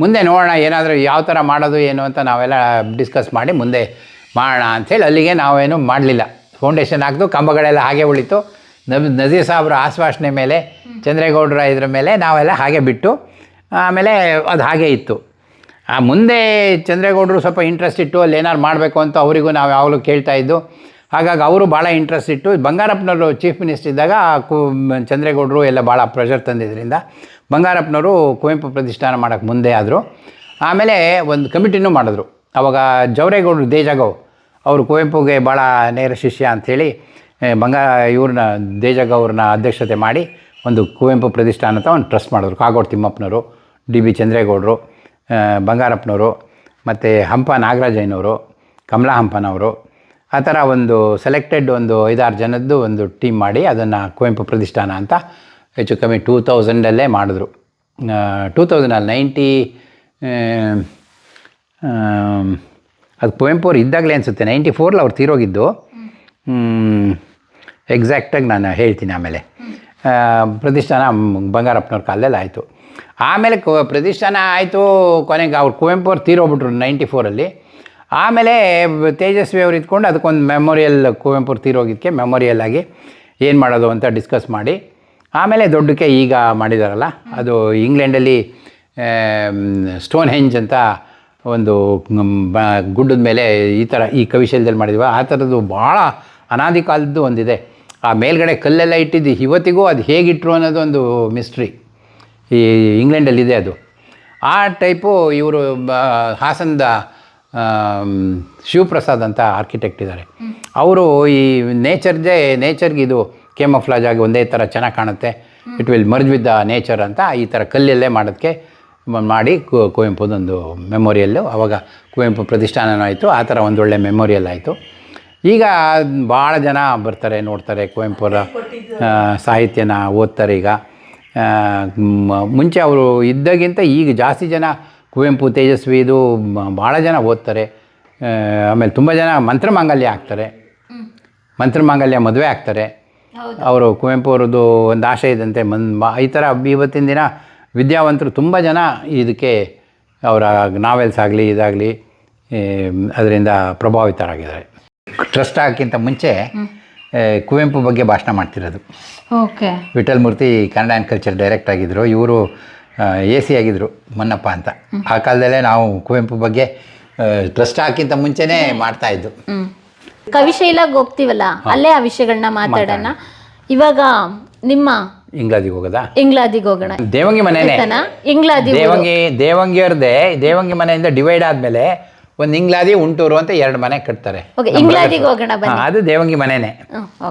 ಮುಂದೆ ನೋಡೋಣ ಏನಾದರೂ ಯಾವ ಥರ ಮಾಡೋದು ಏನು ಅಂತ ನಾವೆಲ್ಲ ಡಿಸ್ಕಸ್ ಮಾಡಿ ಮುಂದೆ ಮಾಡೋಣ ಅಂಥೇಳಿ ಅಲ್ಲಿಗೆ ನಾವೇನು ಮಾಡಲಿಲ್ಲ. ಫೌಂಡೇಶನ್ ಹಾಕಿದು ಕಂಬಗಳೆಲ್ಲ ಹಾಗೆ ಉಳಿತು. ನಬ್ ನಜೀರ್ ಸಾಬ್ರ ಆಶ್ವಾಸನೆ ಮೇಲೆ ಚಂದ್ರೇಗೌಡರ ಇದ್ರ ಮೇಲೆ ನಾವೆಲ್ಲ ಹಾಗೆ ಬಿಟ್ಟು ಆಮೇಲೆ ಅದು ಹಾಗೆ ಇತ್ತು. ಆ ಮುಂದೆ ಚಂದ್ರೇಗೌಡರು ಸ್ವಲ್ಪ ಇಂಟ್ರೆಸ್ಟ್ ಇಟ್ಟು ಅಲ್ಲಿ ಏನಾರು ಮಾಡಬೇಕು ಅಂತ ಅವರಿಗೂ ನಾವು ಯಾವಾಗಲೂ ಕೇಳ್ತಾ ಇದ್ದು, ಹಾಗಾಗಿ ಅವರು ಭಾಳ ಇಂಟ್ರೆಸ್ಟ್ ಇಟ್ಟು, ಬಂಗಾರಪ್ಪನವರು ಚೀಫ್ ಮಿನಿಸ್ಟರ್ ಇದ್ದಾಗ ಕು, ಚಂದ್ರೇಗೌಡರು ಎಲ್ಲ ಭಾಳ ಪ್ರೆಷರ್ ತಂದಿದ್ದರಿಂದ ಬಂಗಾರಪ್ಪನವರು ಕುವೆಂಪು ಪ್ರತಿಷ್ಠಾನ ಮಾಡೋಕ್ಕೆ ಮುಂದೆ ಆದರು. ಆಮೇಲೆ ಒಂದು ಕಮಿಟಿನೂ ಮಾಡಿದ್ರು. ಅವಾಗ ಜವರೇಗೌಡರು ದೇಜಗೌ ಅವರು ಕುವೆಂಪುಗೆ ಭಾಳ ನೇರ ಶಿಷ್ಯ ಅಂಥೇಳಿ ಬಂಗಾರ ಇವ್ರನ್ನ ದೇಜಗೌರನ್ನ ಅಧ್ಯಕ್ಷತೆ ಮಾಡಿ ಒಂದು ಕುವೆಂಪು ಪ್ರತಿಷ್ಠಾನ ಅಂತ ಒಂದು ಟ್ರಸ್ಟ್ ಮಾಡಿದ್ರು. ಕಾಗೋಡು ತಿಮ್ಮಪ್ಪನವರು, ಡಿ ಬಿ ಚಂದ್ರೇಗೌಡರು ಬಂಗಾರಪ್ಪನವರು, ಮತ್ತು ಹಂಪ ನಾಗರಾಜಯ್ಯನವರು, ಕಮಲಾ ಹಂಪನವರು, ಆ ಥರ ಒಂದು ಸೆಲೆಕ್ಟೆಡ್ ಒಂದು ಐದಾರು ಜನದ್ದು ಒಂದು ಟೀಮ್ ಮಾಡಿ ಅದನ್ನು ಕುವೆಂಪು ಪ್ರತಿಷ್ಠಾನ ಅಂತ ಹೆಚ್ಚು ಕಮ್ಮಿ ಟೂ ತೌಸಂಡಲ್ಲೇ ಮಾಡಿದ್ರು. ಟೂ ತೌಸಂಡಲ್ಲಿ ನೈಂಟಿ ಅದು ಕುವೆಂಪು ಅವ್ರು ಇದ್ದಾಗಲೇ ಅನಿಸುತ್ತೆ. ನೈಂಟಿ ಫೋರ್ಲಿ ಅವ್ರು ತೀರೋಗಿದ್ದು. ಎಕ್ಸಾಕ್ಟಾಗಿ ನಾನು ಹೇಳ್ತೀನಿ ಆಮೇಲೆ. ಪ್ರತಿಷ್ಠಾನ ಬಂಗಾರಪ್ಪನವ್ರ ಕಾಲದಲ್ಲಿ ಆಯಿತು. ಆಮೇಲೆ ಕ ಪ್ರತಿಷ್ಠಾನ ಆಯಿತು ಕೊನೆಗೆ ಅವ್ರು ಕುವೆಂಪು ಅವ್ರು ತೀರೋಗ್ಬಿಟ್ರು ನೈಂಟಿ ಫೋರಲ್ಲಿ ಆಮೇಲೆ ತೇಜಸ್ವಿ ಅವ್ರು ಇದ್ಕೊಂಡು ಅದಕ್ಕೊಂದು ಮೆಮೊರಿಯಲ್ ಕುವೆಂಪು ತೀರೋಗಿದ್ದಕ್ಕೆ ಮೆಮೊರಿಯಲ್ ಆಗಿ ಏನು ಮಾಡೋದು ಅಂತ ಡಿಸ್ಕಸ್ ಮಾಡಿ. ಆಮೇಲೆ ದೊಡ್ಡಕ್ಕೆ ಈಗ ಮಾಡಿದಾರಲ್ಲ, ಅದು ಇಂಗ್ಲೆಂಡಲ್ಲಿ ಸ್ಟೋನ್ ಹೆಂಜ್ ಅಂತ ಒಂದು ಗುಡ್ಡದ ಮೇಲೆ ಈ ಥರ ಈ ಕವಿಶೈಲದಲ್ಲಿ ಮಾಡಿದ್ವಿ. ಆ ಥರದ್ದು ಭಾಳ ಅನಾದಿ ಕಾಲದ್ದು ಒಂದಿದೆ. ಆ ಮೇಲ್ಗಡೆ ಕಲ್ಲೆಲ್ಲ ಇಟ್ಟಿದ್ದು ಇವತ್ತಿಗೂ ಅದು ಹೇಗಿಟ್ಟರು ಅನ್ನೋದು ಒಂದು ಮಿಸ್ಟ್ರಿ ಈ ಇಂಗ್ಲೆಂಡಲ್ಲಿದೆ ಅದು. ಆ ಟೈಪು ಇವರು ಹಾಸನದ ಶಿವಪ್ರಸಾದ್ ಅಂತ ಆರ್ಕಿಟೆಕ್ಟ್ ಇದ್ದಾರೆ ಅವರು ಈ ನೇಚರ್ದೇ ನೇಚರ್ಗೆ ಇದು ಕೇಮಫ್ಲಾಜ್ ಆಗಿ ಒಂದೇ ಥರ ಚೆನ್ನಾಗಿ ಕಾಣುತ್ತೆ. It will merge with the nature ಅಂತ ಈ ಥರ ಕಲ್ಲಲ್ಲೇ ಮಾಡೋದಕ್ಕೆ ಮಾಡಿ ಕುವೆಂಪುದೊಂದು ಮೆಮೋರಿಯಲ್ಲು. ಆವಾಗ ಕುವೆಂಪು ಪ್ರತಿಷ್ಠಾನನೂ ಆಯಿತು, ಆ ಥರ ಒಂದೊಳ್ಳೆ ಮೆಮೋರಿಯಲ್ ಆಯಿತು. ಈಗ ಭಾಳ ಜನ ಬರ್ತಾರೆ, ನೋಡ್ತಾರೆ ಕುವೆಂಪುರ ಸಾಹಿತ್ಯನ ಓದ್ತಾರೆ ಈಗ. ಮುಂಚೆ ಅವರು ಇದ್ದಾಗಿಂತ ಈಗ ಜಾಸ್ತಿ ಜನ ಕುವೆಂಪು ತೇಜಸ್ವಿ ಇದು ಭಾಳ ಜನ ಓದ್ತಾರೆ. ಆಮೇಲೆ ತುಂಬ ಜನ ಮಂತ್ರಮಾಂಗಲ್ಯ ಆಗ್ತಾರೆ ಮಂತ್ರಮಾಂಗಲ್ಯ ಮದುವೆ ಆಗ್ತಾರೆ. ಅವರು ಕುವೆಂಪು ಅವ್ರದ್ದು ಒಂದು ಆಶೆ ಇದಂತೆ ಮನ್ ಈ ಥರ ಇವತ್ತಿನ ದಿನ ವಿದ್ಯಾವಂತರು ತುಂಬ ಜನ ಇದಕ್ಕೆ ಅವರ ನಾವೆಲ್ಸ್ ಆಗಲಿ ಇದಾಗಲಿ ಅದರಿಂದ ಪ್ರಭಾವಿತರಾಗಿದ್ದಾರೆ. ಟ್ರಸ್ಟ್ ಹಾಕಿಂತ ಮುಂಚೆ ಕುವೆಂಪು ಬಗ್ಗೆ ಭಾಷಣ ಮಾಡ್ತಿರೋದು. Okay. Vittal Murthy Kannada and culture direct ಆಗಿದ್ದರು ಇವರು ಎ ಸಿ ಆಗಿದ್ದರು ಮೊನ್ನಪ್ಪ ಅಂತ. ಆ ಕಾಲದಲ್ಲೇ ನಾವು ಕುವೆಂಪು ಬಗ್ಗೆ ಟ್ರಸ್ಟ್ ಹಾಕಿಂತ ಮುಂಚೆನೇ ಮಾಡ್ತಾ ಇದ್ದು. ಕವಿಶೈಲಾಗ್ ಹೋಗ್ತೀವಲ್ಲ ಅಲ್ಲೇ ಆ ವಿಷಯಗಳನ್ನ ಮಾತಾಡೋಣ. ಇವಾಗ ನಿಮ್ಮ ಇಂಗ್ಲಾದಿಗೆ ಹೋಗೋದಾ? ಇಂಗ್ಲಾದಿಗೆ ಹೋಗೋಣ. ದೇವಂಗಿ ಮನೆನೇ. ಆಯ್ತಾನಾ? ಇಂಗ್ಲಾದಿ. ದೇವಂಗಿ ದೇವಂಗಿಯವ್ರದ್ದೇ ದೇವಂಗಿ ಮನೆಯಿಂದ ಡಿವೈಡ್ ಆದಮೇಲೆ ಒಂದು ಇಂಗ್ಲಾದಿ ಉಂಟೂರು ಅಂತ ಎರಡು ಮನೆ ಕಟ್ತಾರೆ. ಅದು ದೇವಂಗಿ ಮನೆನೇ.